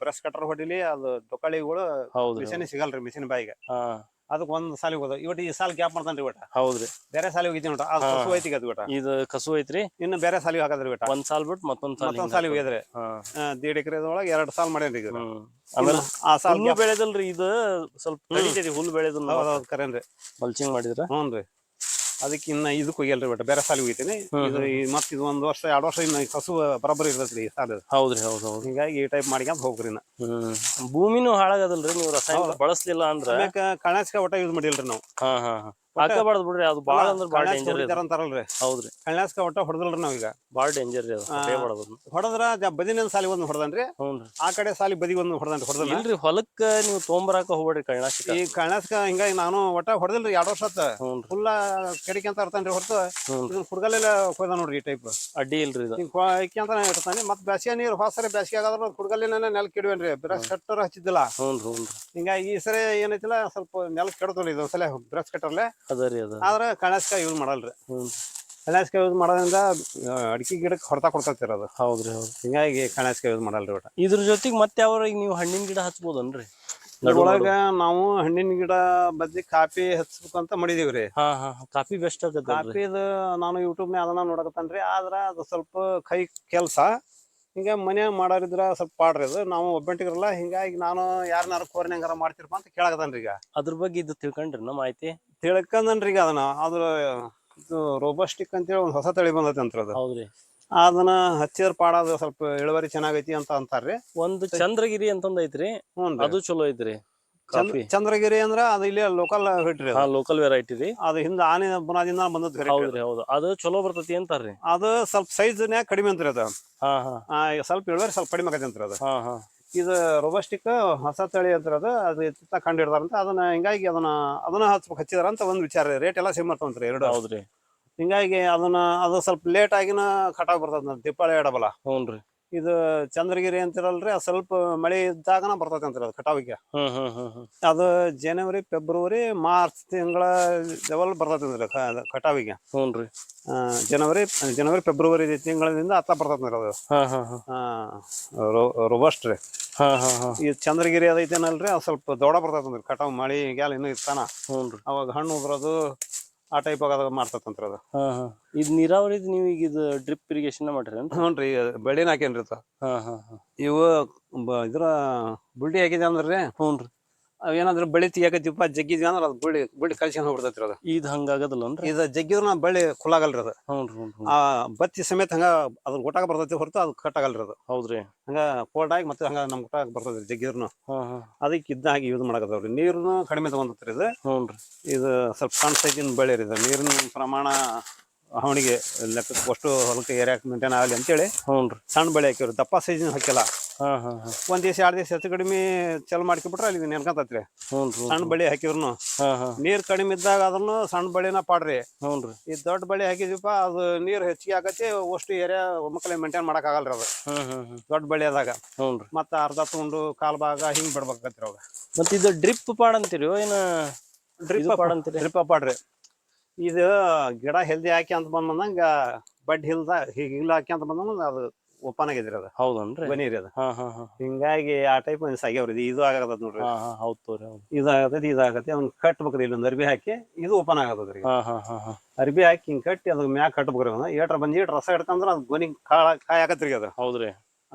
ಬ್ರಷ್ ಕಟರ್ ಹೊಡಿಲಿ ಅದು ಟೊಕಾಳಿಗಳು ಮಿಷಿನ್ ಮಿಷನ್ ಸಿಗಲ್ರಿ ಮಿಷಿನ್ ಬಾಯಿಗೆ. ಹಾ. ಅದಕ್ಕೆ ಒಂದ್ ಸಾಲಿಗೆ ಹೋದ. ಇವತ್ತು ಈ ಸಾಲ ಗ್ಯಾಪ್ ಮಾಡ್ತಾನ್ರಿ ಬೇಟ ಹೌದ್ರಿ. ಬೇರೆ ಸಾಲಿಗೆ ಹೋಗಿದ್ದೀನಿ ನೋಡ್ರಿ ಅದು. ಕಸು ಐತಿ ಅದು ಬೇಟ ಇದು ಕಸು ಐತ್ರಿ ಇನ್ನು ಬೇರೆ ಸಾಲಿಗೆ ಹಾಕದ್ರಿ ಬೇಟ ಒಂದ್ ಸಾಲ ಬಿಟ್ಟು ಮತ್ತೊಂದು ಸಾಲ ಮತ್ತೊಂದ್ ಸಾಲಿಗೆ ಹೋಗಿದ್ರಿ. ದೇಡ್ ಎಕರೆ ಒಳಗೆ ಎರಡ್ ಸಾಲ ಮಾಡ್ಯಾನ್ರಿ ಈಗ. ಆಮೇಲೆ ಆ ಸಾಲ ಬೆಳೆದಲ್ರಿ ಇದು? ಸ್ವಲ್ಪ ಹುಲ್ಲು ಹೌದ್ ಕರೇನ್ರಿ. ಮಲ್ಚಿಂಗ್ ಮಾಡಿದ್ರ? ಹ್ಞೂ ರೀ ಅದಕ್ಕೆ ಇನ್ನ ಇದಕ್ಕೆ ಹೋಗಿಲ್ರಿ ಬೇಟ ಬೇರೆ ಸಾಲಿಗೆ ಹೋಗ್ತೀನಿ ಇದು ಮತ್ತ್ ಇದು ಒಂದ್ ವರ್ಷ ಎರಡು ವರ್ಷ ಇನ್ನ ಕಸು ಬರಬರಿ ಇರ್ತೈತ್ರಿ ಈ ಸಾಲ ಹೌದ್ರಿ ಹೌದ್ ಹೌದು. ಹಿಂಗಾಗಿ ಈ ಟೈಪ್ ಮಾಡ್ಕೊಂತ ಹೋಗ್ರಿ ನಾ ಭೂಮಿನೂ ಹಾಳಾಗದಲ್ರಿ ನೀವು ರಸಾಯನ ಬಳಸಲಿಲ್ಲ ಅಂದ್ರ? ಕಣಸ್ಕ ಒಟ್ಟ ಯೂಸ್ ಮಾಡಿಲ್ರಿ ನಾವು. ಹಾ ಹಾ. ಹಾಕಬಾರ್ದು ಬಿಡ್ರಿ ಅದು ಬಾಳ ಅಂದ್ರ ಬಾಳ ಡೇಂಜರ್ ಅಂತಾರಲ್ರಿ. ಹೌದ್ರಿ. ಕಣಸ್ಕ ಒಟ್ಟ ಹೊಡೆದಿಲ್ರಿ ನಾವೀಗ ಬಾಳ ಡೇಂಜರ್ ರೀ ಅದು. ಹೊಡೆದ್ರ ಬದಿನ ಸಾಲಿ ಒಂದ್ ಹೊಡೆದನ್ರಿ ಆ ಕಡೆ ಸಾಲಿ ಬದಿ ಒಂದ್ ಹೊಡೆದನ್ರಿ ಹೊಡೆದಲ್ಲ ಇಲ್ರಿ ಹೊಲಕ್ಕ ನೀವು ತೊಂಬರಾಕ ಹೋಗ್ಬೇಡ್ರಿ ಕಳ್ಳಾಶಿಕ ಈ ಕಣಸ್ಕ ಹಿಂಗಾಗಿ ನಾನು ಒಟ್ಟ ಹೊಡೆದಿಲ್ರಿ ಎರಡ್ ವರ್ಷ ಆತ. ಫುಲ್ಲ ಕಡಿಕೆ ಅಂತ ಇರ್ತಾನ್ರಿ ಹೊರತು. ಕುಡ್ಗಲ್ಲೆಲ್ಲ ಇದನ್ನ ಕುಡ್ಗಲೆಲ್ಲ ಹೋದ ನೋಡ್ರಿ ಈ ಟೈಪ್ ಅಡ್ಡಿ ಇಲ್ರಿ ಇದು. ಹಿಂಗ್ ಅಂತ ಇರ್ತಾನೆ ಮತ್ ಬ್ಯಾಸಿಗೆ ನೀರು ಹೊಸರೆ ಬ್ಯಾಸಿಗೆ ಆಗಾದ್ರ ಕುಡ್ಗಲಿನ ನೆಲ ಕೆಡುವೇನ್ರಿ ಬ್ರಷ್ ಕಟ್ಟರ್ ಹಚ್ಚಿದ್ದಿಲ್ಲ. ಹಿಂಗಾಗಿ ಈ ಸರಿ ಏನೈತಿಲ್ಲ ಸ್ವಲ್ಪ ನೆಲ ಕೆಡತಲ್ಲ ಇದೊಂದ್ಸಲ ಬ್ರಷ್ ಕಟ್ಟರ್ಲೆ. ಅದ ರೀ ಅದ? ಆದ್ರ ಯೂಸ್ ಮಾಡಲ್ರಿ. ಹ್ಮ್ ಕಣಾಸ್ಕಾಯಿ ಯೂಸ್ ಮಾಡೋದ್ರಿಂದ ಅಡಿಕೆ ಗಿಡಕ್ಕೆ ಹೊರತಾ ಕೊಡ್ತೈತಿ ಅದು. ಹೌದ್ರಿ ಹೌದು ಹಿಂಗಾಗಿ ಕಣಾಸ್ಕಾಯಿ ಯೂಸ್ ಮಾಡಲ್ರಿ ಒಟ್ಟ. ಇದ್ರ ಜೊತೆಗೆ ಮತ್ತೆ ಯಾವ ನೀವು ಹಣ್ಣಿನ ಗಿಡ ಹಚ್ಬೋದನ್ರಿ? ಅದ್ರೊಳಗ ನಾವು ಹಣ್ಣಿನ ಗಿಡ ಬದ್ಲಿ ಕಾಫಿ ಹಚ್ಬೇಕಂತ ಮಾಡಿದೀವ್ರಿ ಹಾ ಹಾ ಕಾಫಿ ಬೆಸ್ಟ್ ಆಗತ್ತಲ್ರಿ? ಕಾಫಿದ ನಾನು ಯೂಟ್ಯೂಬ್ನಾಗ ಅದನ್ನ ನೋಡಕತ್ತೇನ್ರಿ. ಆದ್ರ ಅದು ಸ್ವಲ್ಪ ಕೈ ಕೆಲ್ಸ. ಹಿಂಗ ಮನ್ಯಾಗ ಮಾಡೋರಿದ್ರ ಸ್ವಲ್ಪ ಪಾಡ್ರಿ ಅದು. ನಾವು ಒಬ್ಬಂಟಿಗಿರಲ್ಲ ಹಿಂಗಾಗಿ ನಾನು ಯಾರನ್ನಾರ ಕೋರಿನಂಗಾರ ಮಾಡ್ತಿರಪ್ಪ ಅಂತ ಕೇಳಕತ್ತಾನ್ರಿ ಈಗ. ಅದ್ರ ಬಗ್ಗೆ ಇದು ತಿಳ್ಕೊಂಡ್ರಿ ನಮ್ಮ ಮಾಹಿತಿ? ತಿಳ್ಕಂದನ್ರಿ ಈಗ ಅದನ್ನ. ಅದ್ರ ಇದು ರೋಬಸ್ಟಿಕ್ ಅಂತೇಳಿ ಒಂದು ಹೊಸ ತಳಿ ಬಂದೈತಿ ಅಂತ ಅದು. ಹೌದ್ರಿ. ಅದನ್ನ ಹಚ್ಚಿದ್ರ ಪಾಡೋದು ಸ್ವಲ್ಪ ಇಳುವರಿ ಚೆನ್ನಾಗೈತಿ ಅಂತ ಅಂತಾರ್ರಿ. ಒಂದು ಚಂದ್ರಗಿರಿ ಅಂತ ಒಂದ್ ಐತ್ರಿ. ಹ್ಞೂ ಅದು ಚಲೋ ಐತ್ರಿ. ಕಾಫಿ. ಚಂದ್ರಗಿರಿ ಅಂದ್ರ ಅದು ಇಲ್ಲಿ ಲೋಕಲ್ ಹಿಟ್ರಿ ಹಾ ಲೋಕಲ್ ವೆರೈಟಿ ರೀ. ಅದು ಹಿಂದ ಆನೆ ಬುನಾದಿಂದ ಬಂದದ್. ಹೌದ್ರಿ ಹೌದು. ಅದು ಚಲೋ ಬರ್ತೈತಿ ಅಂತಾರ್ರಿ. ಅದು ಸ್ವಲ್ಪ ಸೈಜ್ ಕಡಿಮೆ ಅಂತ್ರಿ ಅದು. ಹಾ ಹಾ. ಸ್ವಲ್ಪ ಇಳುವರಿ ಸ್ವಲ್ಪ ಕಡಿಮೆ ಆಗತ್ತೆ ಅಂತ್ರಿ ಅದು. ಹಾ ಹಾ. ಇದು ರೊಬಸ್ಟಿಕ್ ಹೊಸ ತಳಿ ಅಂತ ಅದು. ಅದು ಕಂಡು ಹಿಡ್ದಾರಂತ ಅದನ್ನ ಹಿಂಗಾಗಿ ಅದನ್ನ ಅದನ್ನ ಹಚ್ಬೇಕು ಹಚ್ಚಿದಾರ ಅಂತ ಒಂದು ವಿಚಾರ ರೇಟ್ ಎಲ್ಲ ಸೇಮ್ ಮಾಡ್ತಾವಂತ್ರಿ ಎರಡು. ಹೌದ್ರಿ. ಹಿಂಗಾಗಿ ಅದನ್ನ ಅದು ಸ್ವಲ್ಪ ಲೇಟ್ ಆಗಿನ ಕಟಾವ್ ಬರ್ತದ ದೀಪಾವಳಿ ಎಡಬಲ ಹ್ಞೂನ್ರಿ ಇದು ಚಂದ್ರಗಿರಿ ಅಂತಿರಲ್ರಿ ಅದು ಸ್ವಲ್ಪ ಮಳೆ ಇದ್ದಾಗನ ಬರ್ತೈತೆ ಅಂತಿರ ಅದು ಕಟಾವಿಗೆ. ಹ್ಮ್ ಹ್ಮ್ ಹ್ಮ್ ಹ್ಮ್. ಅದು ಜನವರಿ ಫೆಬ್ರವರಿ ಮಾರ್ಚ್ ತಿಂಗಳ ಲೆವೆಲ್ ಬರ್ತೈತೆ ಅಂದ್ರಿ ಕ- ಅದು ಕಟಾವಿಗೆ. ಹ್ಞೂನ್ರಿ ಆ, ಜನವರಿ ಜನವರಿ ಫೆಬ್ರವರಿ ತಿಂಗಳಿಂದ ಹತ್ತ ಬರ್ತೈತೆ ಅಂದ್ರಿ ಅದು. ಹಾ ಹಾ ಹಾ. ರೋಬಸ್ಟ್ ರೀ. ಹಾ ಹಾ ಹಾ. ಈ ಚಂದ್ರಗಿರಿ ಅದೈತೇನಲ್ರಿ ಅದು ಸ್ವಲ್ಪ ದೊಡ್ಡ ಬರ್ತೈತೆ ಅಂದ್ರಿ ಕಟಾವ್ ಮಳಿ ಗ್ಯಾಲ ಇನ್ನೂ ಇರ್ತಾನ ಹ್ಞೂನ್ರಿ ಅವಾಗ ಹಣ್ಣು ಉದ್ರೋದು ಆ ಟೈಪ್ ಆಗದ ಮಾಡ್ತೈತಂತ್ರಿ ಅದು. ಹಾ ಹಾ. ಇದು ನೀರಾವರಿ ನೀವು ಈಗ ಇದು ಡ್ರಿಪ್ ಇರಿಗೇಷನ್ ಮಾಡ್ರಿ ಹ್ಞೂ ರೀ ಬೆಳಿನ ಹಾಕೇನ್ರಿ ಇದು. ಹಾ ಹಾ ಹಾ. ಇವು ಬ- ಇದ್ರ ಬುಲ್ಡಿ ಹಾಕಿದೆ ಅಂದ್ರೆ ಹ್ಞೂನ್ರಿ. ಅವೇನಾದ್ರೂ ತೆಗಿಯಾಕ ದೀಪ ಜಗ್ಗಿದ್ವಿ ಅಂದ್ರೆ ಅದು ಬಳ್ಳಿ ಬಳ್ಳಿ ಕಳ್ಸ್ಕೊಂಡು ಹೋಗ್ಬಿಡ್ತೈತಿ ಅದು. ಇದು ಹಂಗಾಗದಲ್ಲ ಇದು ಜಗ್ಗಿದ್ರ ಬಳ್ಳಿ ಕುಲಾಗಲ್ರಿ ಅದು. ಹ್ಞೂ ಆ ಬತ್ತಿ ಸಮೇತ ಹಂಗ ಅದ್ರ ಗೊಟ್ಟಾಗ ಬರ್ತೈತಿ ಹೊರತು ಅದು ಕಟ್ ಆಗಲ್ರಿ ಅದು. ಹೌದ್ರಿ. ಹಂಗ ಕೋಲ್ಡ್ ಆಗಿ ಮತ್ತೆ ಹಂಗ ನಮ್ ಗೊಟ್ಟಾಗ ಬರ್ತೈತಿ ಜಗ್ಗಿದ್ರು ಅದಕ್ಕೆ ಇದ್ದಾಗಿ ಯೂಸ್ ಮಾಡಕತ್ತವ್ರಿ. ನೀರ್ನು ಕಡಿಮೆ ತಗೊಂಡ್ರಿ ಇದು. ಹ್ಞೂ ಇದು ಸ್ವಲ್ಪ ಸೈಜಿನ ಬೆಳೆ ರೀ ಇದು. ನೀರಿನ ಪ್ರಮಾಣ ಅವನಿಗೆ ಲೆಕ್ಕಕ್ಕೆ ಅಷ್ಟು ಹೊಲಕ್ಕೆ ಏರ್ಯಾಕ್ ಮೇಂಟೈನ್ ಆಗಲಿ ಅಂತೇಳಿ ಹ್ಞೂನ್ರಿ ಸಣ್ಣ ಬೆಳೆ ಹಾಕಿವ್ರಿ ದಪ್ಪ ಸೈಜಿನ ಹಾಕಿಲ್ಲ. ಹಾಂ ಹಾಂ ಹಾ. ಒಂದ್ ದಿವಸ ಎರಡು ದಿವಸ ಹೆಚ್ಚು ಕಡಿಮೆ ಚಲ್ ಮಾಡ್ಕೊಬಿಟ್ರೆ ಅಲ್ಲಿ ನೆನ್ಕಂತತ್ರಿ. ರೀ ಸಣ್ಣ ಬೆಳೆ ಹಾಕಿದ್ರು ಹಾಂ ಹಾ. ನೀರ್ ಕಡಿಮೆ ಇದ್ದಾಗ ಅದನ್ನು ಸಣ್ಣ ಬೆಳೆನ ಪಾಡ್ರಿ. ಹ್ಞೂನ್ರಿ ಈ ದೊಡ್ಡ ಬೆಳೆ ಹಾಕಿದ್ವಿಪ್ಪ ಅದು ನೀರ್ ಹೆಚ್ಚಿಗೆ ಆಗತ್ತೆ ಅಷ್ಟು ಏರಿಯಾ ಒಮ್ಮಕ್ಕಲೆ ಮೇಂಟೈನ್ ಮಾಡಕ್ ಆಗಲ್ರಿ ಅದು. ಹ್ಞೂ ಹ್ಮ್ ಹ್ಞೂ ದೊಡ್ಡ ಹ್ಞೂ ರೀ ಮತ್ತ ಅರ್ಧ ತುಂಡು ಕಾಲ್ ಭಾಗ ಹಿಂಗ್ ಬಿಡ್ಬೇಕಾಗತ್ರಿ ಅವಾಗ. ಮತ್ತ ಇದು ಡ್ರಿಪ್ ಪಾಡ್ ಅಂತೀರಿ ಏನ? ಡ್ರಿಪ್ ಪಾಡಂತೀರಿ ಪಾಡ್ ಅಂತೀರಿ? ಡ್ರಿಪ್ ಪಾಡ್ರಿ. ಇದು ಗಿಡ ಹೆಲ್ದಿ ಹಾಕಿ ಅಂತ ಬಂದಂಗ ಬಡ್ ಹಿಲ್ದ ಹೀಗೆ ಹಿಲ್ ಹಾಕಿ ಅಂತ ಬಂದಂಗ ಅದು ಓಪನ್ ಆಗಿದ್ರಿ ಅದ. ಹೌದನ್ರಿ? ಬನೀರಿ ಅದ. ಅದು ಹಾ ಹಾ ಹಾ. ಹಿಂಗಾಗಿ ಆ ಟೈಪ್ ಆಗ್ಯಾವ್ರಿ ಇದು ಇದು ಆಗತ್ತದ ನೋಡ್ರಿ. ಹಾ ಹಾ ಹೌದ್ ತೋರಿ ಹೌದು. ಇದು ಆಗತೈತಿ ಇದು ಆಗತ್ತೆ ಅವ್ನ ಕಟ್ಬೇಕ್ರಿ ಇಲ್ಲೊಂದು ಅರ್ಬಿ ಹಾಕಿ ಇದು ಓಪನ್ ಆಗತ್ತದ್ರಿ ಹಾ ಹಾ ಹಾ ಹಾ. ಅರ್ಬಿ ಹಾಕಿ ಹಿಂಗ್ ಕಟ್ಟಿ ಅದ್ರ ಮ್ಯಾಗ ಕಟ್ಬೇಕ್ರಿ ಅವನ್ನ ಏಟ್ರ ಬಂದ್ ಏಟ್ ರಸ ಇಡ್ತಂದ್ರ ಅದು ಗೊನಿ ಕಾಳ ಕಾಯಿ ಅದು. ಹೌದ್ರಿ.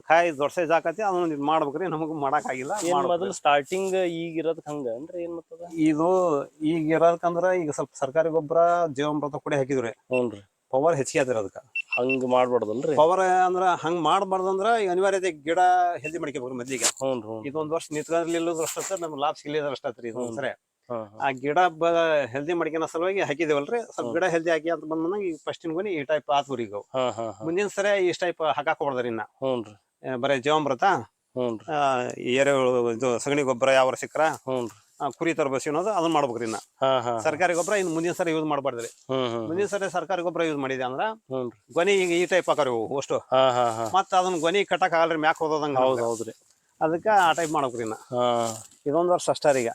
ಕಾಯಿ ದೊಡ್ಡ ಸೈಜ್ ಆಕತಿ ಅದನ್ನ ಇದು ಮಾಡ್ಬೇಕ್ರಿ ನಮಗ್ ಮಾಡಕ್ ಆಗಿಲ್ಲ ಏನ್. ಮೊದಲು ಸ್ಟಾರ್ಟಿಂಗ್ ಈಗ ಇರೋದ್ ಹಂಗ ಅಂದ್ರೆ ಏನ್ ಮತ್ತದ? ಇದು ಈಗ ಇರೋದಕ್ಕಂದ್ರ ಈಗ ಸ್ವಲ್ಪ ಸರ್ಕಾರಿ ಗೊಬ್ಬರ ಜೀವಾಮೃತ ಕೂಡ ಹಾಕಿದ್ರಿ ಹ್ಞೂನ್ರಿ ಪವರ್ ಹೆಚ್ಚಿಗೆ ಆದ್ರಿ ಅದಕ್ಕ. ಹಂಗ ಮಾಡ್ಬಾರ್ದಲ್ರಿ? ಪವರ್ ಅಂದ್ರ ಹಂಗ್ ಮಾಡ್ಬಾರ್ದಂದ್ರ ಈಗ ಅನಿವಾರ್ಯತೆ ಗಿಡ ಹೆಲ್ದಿ ಮಾಡ್ಕೋಬೇಕು ಮೊದ್ಲಿಗೆ. ಹ್ಞೂನ್ರಿ ಹ್ಞೂ ಇದೊಂದ್ ವರ್ಷ ನಿಂತ್ಕೊಂಡಿಲ್ಲದ್ರ ಅಷ್ಟೇ ನಮ್ಗೆ ಲಾಭ ಸಿಗಲಿಲ್ಲ ಅಷ್ಟೇ ಇದು ಹ್ಮ್. ಸರಿ ಆ ಗಿಡ ಹೆಲ್ದಿ ಮಾಡ್ಕಿನ ಸಲುವಾಗಿ ಹಾಕಿದೇವಲ್ರಿ ಸ್ವಲ್ಪ ಗಿಡ ಹೆಲ್ದಿ ಹಾಕಿ ಅಂತ ಬಂದಾಗ ಈಗ ಫಸ್ಟಿನ ಗುಣಿ ಈ ಟೈಪ್ ಆತು ಈಗ ಮುಂದಿನ ಸರಿ ಈ ಟೈಪ್ ಹಾಕಾಕ್ ಹೋಗ್ರಿ ಇನ್ನ. ಬರೇ ಜೀವಾಮೃತ. ಎರೆಹುಳು ಇದು ಸಗಣಿ ಗೊಬ್ಬರ ಯಾವ ಸಿಕ್ಕ್ರ? ಕುರಿ ತರಬೇಸಿ ಅನ್ನೋದು ಅದನ್ನ ಮಾಡ್ಬೇಕ್ರಿ ಇನ್ನ. ಸರ್ಕಾರಿ ಗೊಬ್ಬರ ಇನ್ ಮುಂದಿನ ಸರಿ ಯೂಸ್ ಮಾಡಬಾರ್ದ್ರಿ. ಮುಂದಿನ ಸರಿ ಸರ್ಕಾರಿ ಗೊಬ್ಬರ ಯೂಸ್ ಮಾಡಿದೆ ಅಂದ್ರ ಗೊನಿ ಈಗ ಈ ಟೈಪ್ ಹಾಕಾರಿ ಅಷ್ಟು. ಮತ್ತ ಅದನ್ನ ಗೊನಿ ಕಟ್ಟಕ್ ಆಗಲ್ರಿ ಮ್ಯಾಕ್ ಹೋದಂಗ ಹೌದು ಹೌದ್ರಿ. ಅದಕ್ಕ ಆ ಟೈಪ್ ಮಾಡ್ಬೇಕ್ರಿ ಇನ್ನ. ಇದೊಂದ್ ವರ್ಷ ಅಷ್ಟಾರೀಗ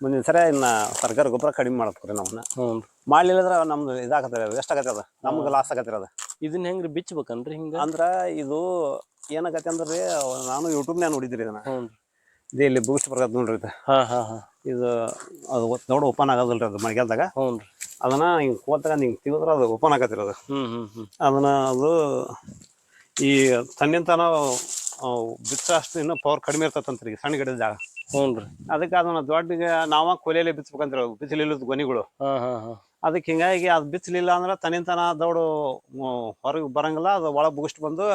ಮುಂದಿನ ಸರಿ ಇನ್ನ ಸರ್ಕಾರಿ ಗೊಬ್ಬರ ಕಡಿಮೆ ಮಾಡ್ಬೇಕ್ರಿ ನಾವನ್ನ ಹ್ಞೂ ಮಾಡ್ಲಿಲ್ಲದ್ರ ನಮ್ದು ಇದಾಗತ್ತೆ ವೇಸ್ಟ್ ಆಗತ್ತೆ ಅದ? ನಮ್ಗೆ ಲಾಸ್ ಆಗತ್ತೆ ಅದ. ಇದನ್ನ ಹೆಂಗ್ರಿ ಬಿಚ್ಚಬೇಕನ್ರಿ ಹಿಂಗ? ಅಂದ್ರ ಇದು ಏನಾಗತ್ತೆ ಅಂದ್ರಿ ನಾನು ಯೂಟ್ಯೂಬ್ನ್ಯಾಗ ನೋಡಿದ್ರಿ ಇದನ್ನ. ಇದೆ ಇಲ್ಲಿ ಬೂಸ್ಟ್ ಬರ್ತದೆ ನೋಡ್ರಿ ಇದು. ಹಾ ಹಾ ಹಾ. ಇದು ಅದು ದೊಡ್ಡ ಓಪನ್ ಆಗೋದಿಲ್ರಿ ಅದು ಮಳೆಗಾಲದಾಗ. ಹ್ಞೂ ಅದನ್ನ ಹಿಂಗ್ ಕೋತಾಗ ಹಿಂಗ್ ತಿವಿದ್ರ ಅದು ಓಪನ್ ಆಗತ್ತಿರೋದು ಹ್ಮ್ ಹ್ಮ್ ಹ್ಮ್. ಅದನ್ನ ಅದು ಈ ತನ್ನಿಂತಾನ ಬಿಚ್ಚ ಅಷ್ಟು ಇನ್ನೂ ಪವರ್ ಕಡಿಮೆ ಇರ್ತದಂತ್ರಿ ಸಣ್ಣ ಗಿಡದಾಗ ಹ್ಞೂನ್ರಿ ಅದಕ್ಕೆ ಅದನ್ನ ದೊಡ್ಡ ನಾವ ಕೊಲೆಯಲ್ಲಿ ಬಿಚ್ಚಬೇಕಂತ್ರಿ ಬಿಸಿಲಿಲ್ಲದ ಗೊನಿಗಳು. ಹಾ ಹಾ ಹಾ. ಅದಕ್ಕೆ ಹಿಂಗಾಗಿ ಅದು ಬಿಚ್ಚಲಿಲ್ಲ ಅಂದ್ರೆ ತನಿಂತನ ದೌಡು ಹೊರಗೆ ಬರಂಗಿಲ್ಲ ಅದು ಒಳಗೆ ಬುಗಿಸ್ಟ್ ಬಂದು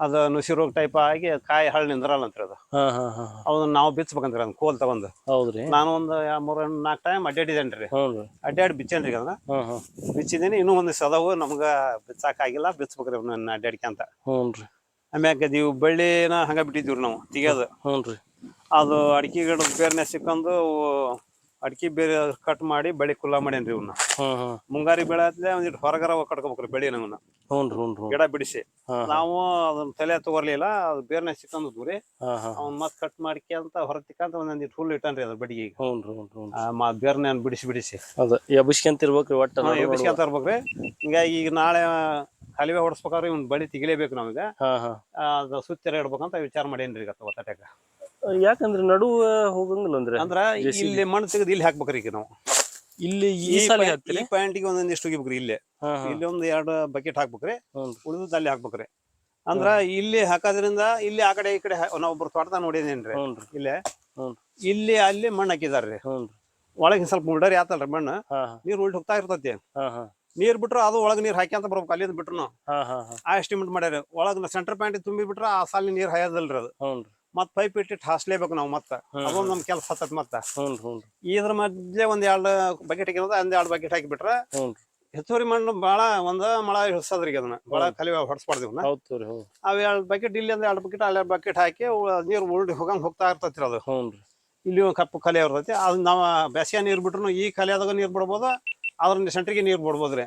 ಅದು ನುಸಿ ರೋಗ ಟೈಪ್ ಆಗಿ ಕಾಯಿ ಹಳ್ಳಿ ನಿಂದ್ರಲ್ಲ ಅಂತ ಅದು ಹಾ ಹಾ ಹಾ ಹಾ. ಅದನ್ನ ನಾವು ಬಿಚ್ಚಬೇಕಂತ್ರಿ ಅದನ್ನ ಕೋಲ್ ತಗೊಂಡು. ಹೌದ್ರಿ. ನಾನು ಒಂದು ಮೂರು ನಾಲ್ಕು ಟೈಮ್ ಅಡ್ಡಾಡಿದೇನ್ರಿ ಹ್ಞೂನ್ರಿ ಅಡ್ಡಾಡಿ ಬಿಚ್ಚೇನ್ರಿ ಅದನ್ನ. ಹಾ ಹಾ. ಬಿಚ್ಚಿದೀನಿ ಇನ್ನೂ ಒಂದು ಸದವು ನಮ್ಗೆ ಬಿಚ್ಚಾಕಾಗಿಲ್ಲ ಬಿಚ್ಚಬೇಕ್ರಿ ಅಂತ. ಅಡ್ಡಾಡ್ಕ್ಯಂತ ಹ್ಞೂನ್ರಿ ಆಮ್ಯಾಗ ಇವು ಬಳ್ಳಿನ ಹಂಗ ಬಿಟ್ಟಿದ್ದೀವ್ರಿ ನಾವು ತೆಗಿಯೋದು. ಹ್ಞೂನ್ರಿ ಅದು ಅಡಿಕೆ ಗಿಡದ ಬೇರ್ನೆ ಸಿಕ್ಕಂದು ಅವು ಅಡಿಕೆ ಬೇರೆ ಕಟ್ ಮಾಡಿ ಬೆಳಿ ಕುಲ್ಲ ಮಾಡೇನ್ರಿ ಹ್ಮ್ ಮುಂಗಾರಿ ಬೆಳೆ ಆದ್ಲೆ ಒಂದಿಟ್ಟು ಹೊರಗರ ಕಟ್ಕೋಬೇಕ್ರಿ ಬೆಳಿ ಹ್ಞೂ ಗಿಡ ಬಿಡಿಸಿ. ನಾವು ಅದನ್ನ ತಲೆ ತಗೋರ್ಲಿಲ್ಲ ಅದು ಬೇರ್ನೆ ಸಿಕ್ಕಂದು ದೂರಿ ಅವ್ನ ಮತ್ ಕಟ್ ಮಾಡ್ಕೊಂತ ಹೊರ ತಿಕ್ಕಂತ ಒಂದೊಂದಿಟ್ಟು ಹುಲ್ಲು ಇಟ್ಟನ್ರಿ ಅದ್ರ ಬಡಿಗೆ ಈಗ ಬೇರ್ನೆ ಬಿಡಿಸಿ ಬಿಡಿಸಿ. ಅದ ಎಬ್ಬಿಸ್ಕೊಂತ ಇರ್ಬೇಕ್ರಿ ಒಟ್ಟ ಎಬ್ಸ್ಕೊಂತ ಇರ್ಬೇಕ್ರಿ. ಹಿಂಗಾಗಿ ಈಗ ನಾಳೆ ಹಲಿವೆ ಹೊಡ್ಸ್ಬೇಕಾದ್ರೆ ಇವ್ನ ಬಳಿ ತೆಗಿಲೇಬೇಕು ನಮಗೆ. ಅದ ಸುತ್ತರ ಇಡ್ಬೇಕಂತ ವಿಚಾರ ಮಾಡೇನ್ರಿ ಈಗ ಯಾಕಂದ್ರೆ ನಡುವ ಹೋಗಂಗಿಲ್ಲ ಅಂದ್ರೆ? ಅಂದ್ರ ಇಲ್ಲಿ ಮಣ್ಣು ತೆಗೆದು ಇಲ್ಲಿ ಹಾಕ್ಬೇಕ್ರಿ ಈಗ ನಾವು. ಇಲ್ಲಿ ಈ ಈ ಸಾಲ ಹಾಕ್ತೀರಿ? ಪಾಯಿಂಟಿಗೆ ಒಂದೊಂದಿಷ್ಟು ಹೋಗಿಬೇಕ್ರಿ ಇಲ್ಲೇ. ಹಾ ಹಾ. ಇಲ್ಲಿ ಒಂದ್ ಎರಡು ಬಕೆಟ್ ಹಾಕ್ಬೇಕ್ರಿ. ಹ್ಞೂ ಉಳಿದದ್ದು ಅಲ್ಲಿ ಹಾಕ್ಬೇಕ್ರಿ. ಅಂದ್ರ ಇಲ್ಲಿ ಹಾಕೋದ್ರಿಂದ ಇಲ್ಲಿ ಆ ಕಡೆ ಈ ಕಡೆ ಹಾ- ನಾವೊಬ್ರು ತೋಟದ ನೋಡಿದೇನ್ರಿ? ಇಲ್ಲಿ? ಇಲ್ಲೇ ಹ್ಞೂ ಇಲ್ಲಿ ಅಲ್ಲಿ ಮಣ್ಣು ಹಾಕಿದಾರ್ರಿ. ಒಳಗೆ ಸ್ವಲ್ಪ ಮುಡರಿ ಆತಲ್ರಿ ಮಣ್ಣು. ನೀರು ನೀರ್ ಉಲ್ಟಿ ಹೋಗ್ತಾ ಇರ್ತೈತಿ. ಹಾ ಹಾ. ನೀರ್ ಬಿಟ್ರು ಅದು ಒಳಗ್ ನೀರ್ ಹಾಕ್ಯಂತ ಬರ್ಬೇಕು ಅಲ್ಲಿಂದ ಬಿಟ್ರು ಹಾ ಹಾ ಹಾ. ಆ ಎಸ್ಟಿಮೇಟ್ ಮಾಡ್ಯಾರ ಒಳಗ ಸೆಂಟರ್ ಪಾಯಿಂಟ್ ತುಂಬಿ ಬಿಟ್ರ ಆ ಸಾಲಿ ನೀರ್ ಹಾಯೋದಲ್ರಿ ಅದು. ಮತ್ ಪೈಪ್ ಇಟ್ಟಿಟ್ಟು ಹಾಸ್ಲೇಬೇಕು ನಾವು ಮತ್ತ. ಅದೊಂದು ನಮ್ ಕೆಲಸ ಹತ್ತತ್ ಮತ್ತ. ಇದ್ರ ಮಧ್ಯೆ ಒಂದ್ ಎರಡು ಬಕೆಟ್ ಹಾಕಿರೋದ ಒಂದ್ ಎರಡು ಬಕೆಟ್ ಹಾಕಿಬಿಟ್ರ ಹೆಚ್ಚುವರಿ ಮಣ್ಣು ಬಹಳ ಒಂದ ಮಳ ಹಿಡ್ಸದ್ರಿ ಅದನ್ನ. ಬಹಳ ಕಲಿ ಹೊಡ್ಸ್ಬಾರ್ದು ಇವನ್ನ ಅವ್ ಎರಡು ಬಕೆಟ್ ಇಲ್ಲಿ ಅಂದ್ರೆ ಎರಡು ಬಕೆಟ್ ಅಲ್ಲಿ ಬಕೆಟ್ ಹಾಕಿ ನೀರು ಉಲ್ಡಿ ಹೋಗಂಗ್ ಹೋಗ್ತಾ ಇರ್ತತಿ ಅದು. ಇಲ್ಲಿ ಒಂದ್ ಕಪ್ಪು ಕಲೆ ಇರ್ತೈತಿ. ಅದ್ ನಾವ್ ಬೇಸಿಗೆ ನೀರ್ ಬಿಟ್ರು ಈ ಕಲಿಯಾದಾಗ ನೀರ್ ಬಿಡ್ಬೋದ ಅದ್ರ ಸೆಂಟ್ರಿಗೆ ನೀರ್ ಬಿಡ್ಬೋದ್ರಿ.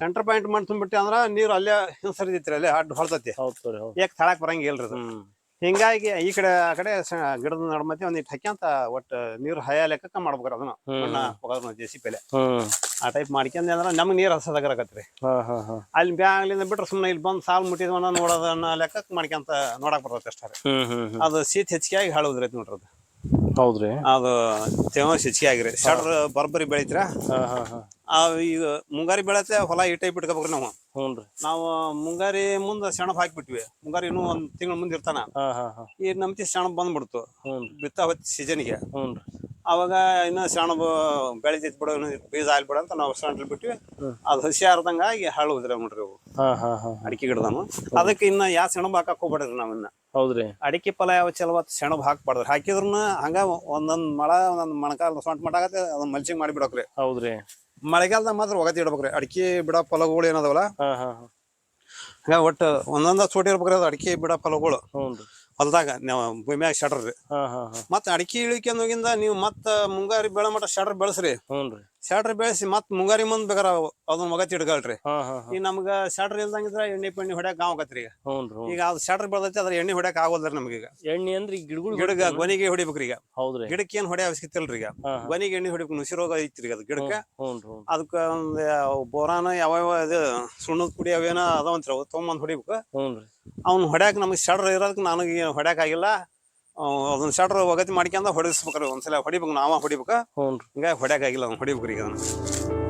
ಸೆಂಟರ್ ಪಾಯಿಂಟ್ ಮಣ್ಣು ತುಂಬಿಟ್ಟಿ ಅಂದ್ರ ನೀರ್ ಅಲ್ಲೇ ಹಿಂಸರಿತೈತ್ರಿ ಅಲ್ಲೇ ಅಡ್ಡ ಹೌದು ಯಾಕೆ ತಳಕ್ ಬರಂಗಿಲ್ರಿ ಹಿಂಗಾಗಿ ಈ ಕಡೆ ಆ ಕಡೆ ಸ- ಗಿಡದ ನಡ್ಮತಿ ಒಂದ್ ಇಟ್ಟು ಹಾಕ್ಯಂತ ಒಟ್ಟು ನೀರು ಹಯ ಲೆಕ್ಕ ಮಾಡ್ಬೇಕ್ರಿ ಅದನ್ನ. ಮಣ್ಣ ಜೆ ಸಿ ಪೆಲೆ ಹ್ಮ್. ಆ ಟೈಪ್ ಮಾಡ್ಕೊಂಡ್ ಅಂದ್ರೆ ನಮ್ಗೆ ನೀರ್ ಹಸದಾಗ್ರಿ ಹಾ ಹಾ ಹಾ. ಅಲ್ಲಿ ಬ್ಯಾಂಗ್ಲಿಂದ ಬಿಟ್ರೆ ಸುಮ್ಮನೆ ಇಲ್ಲಿ ಬಂದು ಸಾಲ್ ಮುಟ್ಟಿದ್ವನ್ನ ನೋಡೋದನ್ನ ಲೆಕ್ಕಕ್ಕೆ ಮಾಡ್ಕೊಂತ ನೋಡಕ್ ಬರ್ತೈತೆ ಅಷ್ಟೇ ಹ್ಮ್ ಹ್ಮ್ ಹ್ಮ್. ಅದು ಶೀತ ಹೆಚ್ಚಿಗೆ ಆಗಿ ಹಾಳುದ್ರಿ ಐತಿ ನೋಡ್ರಿ ಅದು. ಹೌದ್ರಿ. ಅದು ತೇವಾಂಶ ಹೆಚ್ಚಿಗೆ ಆಗಿರಿ ಶಟ್ರ್ ಬರ್ಬರಿ ಬೆಳಿತ್ರ? ಹಾ ಹಾ ಹಾ. ಆ ಈಗ ಮುಂಗಾರಿ ಬೆಳತ್ತೆ ಹೊಲ ಈ ಟೈಪ್ ಇಟ್ಕೋಬೇಕ್ರಿ ನಾವು. ಹ್ಞೂ ರೀ ನಾವು ಮುಂಗಾರಿ ಮುಂದೆ ಸೆಣಬ್ ಹಾಕಿಬಿಟ್ವಿ. ಮುಂಗಾರಿ ಇನ್ನೂ ಒಂದ್ ತಿಂಗಳ ಮುಂದೆ ಇರ್ತಾನ. ಹಾ ಹಾ ಹಾ. ಈ ನಮ್ತಿ ಸೆಣಬ್ ಬಂದ್ಬಿಡ್ತು. ಹ್ಞೂ ರೀ ಬಿತ್ತ ಹೊತ್ತಿ ಸೀಸನ್ಗೆ ಹ್ಞೂ ರೀ ಅವಾಗ ಇನ್ನು ಸೆಣಬು ಬೆಳೆದಿತ್ತು ಬಿಡೋ ಇನ್ನು ಬೀಜ ಆಯ್ಲ್ ಬಿಡ ಅಂತ ನಾವು ಸೆಂಟ್ಲ್ ಬಿಟ್ವಿ. ಅದು ಹಸಿ ಆರ್ದಂಗಾಗಿ ಹಾಳುದ್ರಿ ನೋಡ್ರಿ ಅವು. ಹಾ ಹಾ ಹಾ ಅಡಿಕೆ ಗಿಡದನು. ಅದಕ್ಕೆ ಇನ್ನ ಯಾ ಸೆಣಬ್ ಹಾಕಕ್ ಹೋಗ್ಬೇಡ್ರಿ ನಾವಿನ್ನ ಹೌದ್ರಿ. ಅಡಿಕೆ ಫಲ ಯಾವ ಚಲವತ್ ಸೆಣಬ್ ಹಾಕ್ಬಾರ್ದ್ರಿ. ಹಾಕಿದ್ರು ಹಂಗ ಒಂದೊಂದ್ ಮಳ ಒಂದೊಂದ್ ಮಣಕಾಲ ಸೊಂಟ ಆಗತ್ತೆ ಅದನ್ನ ಮಲ್ಚಿಂಗ್ ಮಾಡಿಬಿಡಕ್ರಿ. ಹೌದ್ರಿ. ಮಳೆಗಾಲದಾಗ ಮಾತ್ರ ಒಗತಿ ಇಡ್ಬೇಕ್ರಿ. ಅಡಿಕೆ ಬಿಡ ಫಲಗಳು ಏನದವಲ್ಲ? ಹಾ ಹಾ ಹಾ. ಹಂಗ ಒಟ್ಟು ಒಂದೊಂದ ಚೋಟಿ ಇರ್ಬೇಕ್ರಿ ಅದು ಅಡಿಕೆ ಬಿಡ ಫಲಗಳು. ಹ್ಞೂ ಹೊಲದಾಗ ನೀವು ಭೂಮಿಯಾಗ ಶಟರ್ ರೀ ಹಾ ಹಾ ಹಾ. ಮತ್ತ ಅಡಿಕೆ ಇಳಿಕೆ ಹೋಗಿಂದ ನೀವು ಮತ್ತ ಮುಂಗಾರಿ ಬೆಳೆ ಮಟ್ಟ ಶಟರ್ ಬೆಳೆಸ್ರಿ. ಹ್ಞೂ ರೀ ಶಟ್ರ್ ಬೆಳೆಸಿ ಮತ್ ಮುಂಗಾರಿ ಮುಂದ್ ಬೇಕಾರ ಅದನ್ನ ಹಾ ಹಾ ಈಗ ನಮ್ಗ ಶಾಟ್ರ್ ಇಲ್ದಂಗಿದ್ರ ಎಣ್ಣೆ ಪೆಣ್ಣೆ ಹೊಡ್ಯಾಕ ಗಾವ್ ಆಗತ್ರಿ ಈಗ. ಈಗ ಅದು ಶಾಟ್ರ್ ಬೆಳ್ದೈತಿ ಅದ್ರ ಎಣ್ಣೆ ಹೊಡ್ಯಾಕ ಆಗೋದ್ರಿ ಈಗ. ಎಣ್ಣೆ ಅಂದ್ರೆ ಗಿಡಗಳು ಗಿಡಗ ಗೊನಿಗೆ ಹೊಡಿಬೇಕ್ರಿ ಈಗ. ಹೌದ್ರಿ. ಗಿಡಕ್ಕೆ ಏನ್ ಹೊಡೆ ಅವಶ್ಯಕತೆ ಇಲ್ರಿ ಈಗ ಗೊನಿಗೆ ಎಣ್ಣೆ ಹೊಡಿಬೇಕು ನುಸಿ ರೋಗ ಐತ್ರಿ ಅದ್ ಗಿಡಕ್ಕ. ಅದಕ್ಕ ಒಂದ್ ಬೋರಾನ ಯಾವ ಇದು ಸುಣ್ಣದ ಪುಡಿ ಅವೇನ ಅದಾವಂತ್ರಿ ಅವು ತೊಗೊಂಬಂದ್ ಹೊಡಿಬೇಕು. ಅವ್ನ ಹೊಡ್ಯಾಕ ನಮ್ಗೆ ಶಡ್ರ್ ಇರೋದಕ್ಕೆ ನನಗೆ ಹೊಡ್ಯಾಕ ಆಗಿಲ್ಲ. ಅದನ್ನ ಶಡ್ರ್ ಒಗತಿ ಮಾಡ್ಕೊಂಡ ಹೊಡಿಸ್ಬೇಕ್ರಿ ಒಂದ್ಸಲ ಹೊಡಿಬೇಕು ನಾವ ಹೊಡಿಬೇಕು. ಹ್ಞೂ ರೀ ಹಿಂಗಾಗಿ ಹೊಡ್ಯಾಕ ಆಗಿಲ್ಲ ಅವ್ನು ಹೊಡಿಬೇಕ್ರಿ ಈಗ ಅದನ್ನ.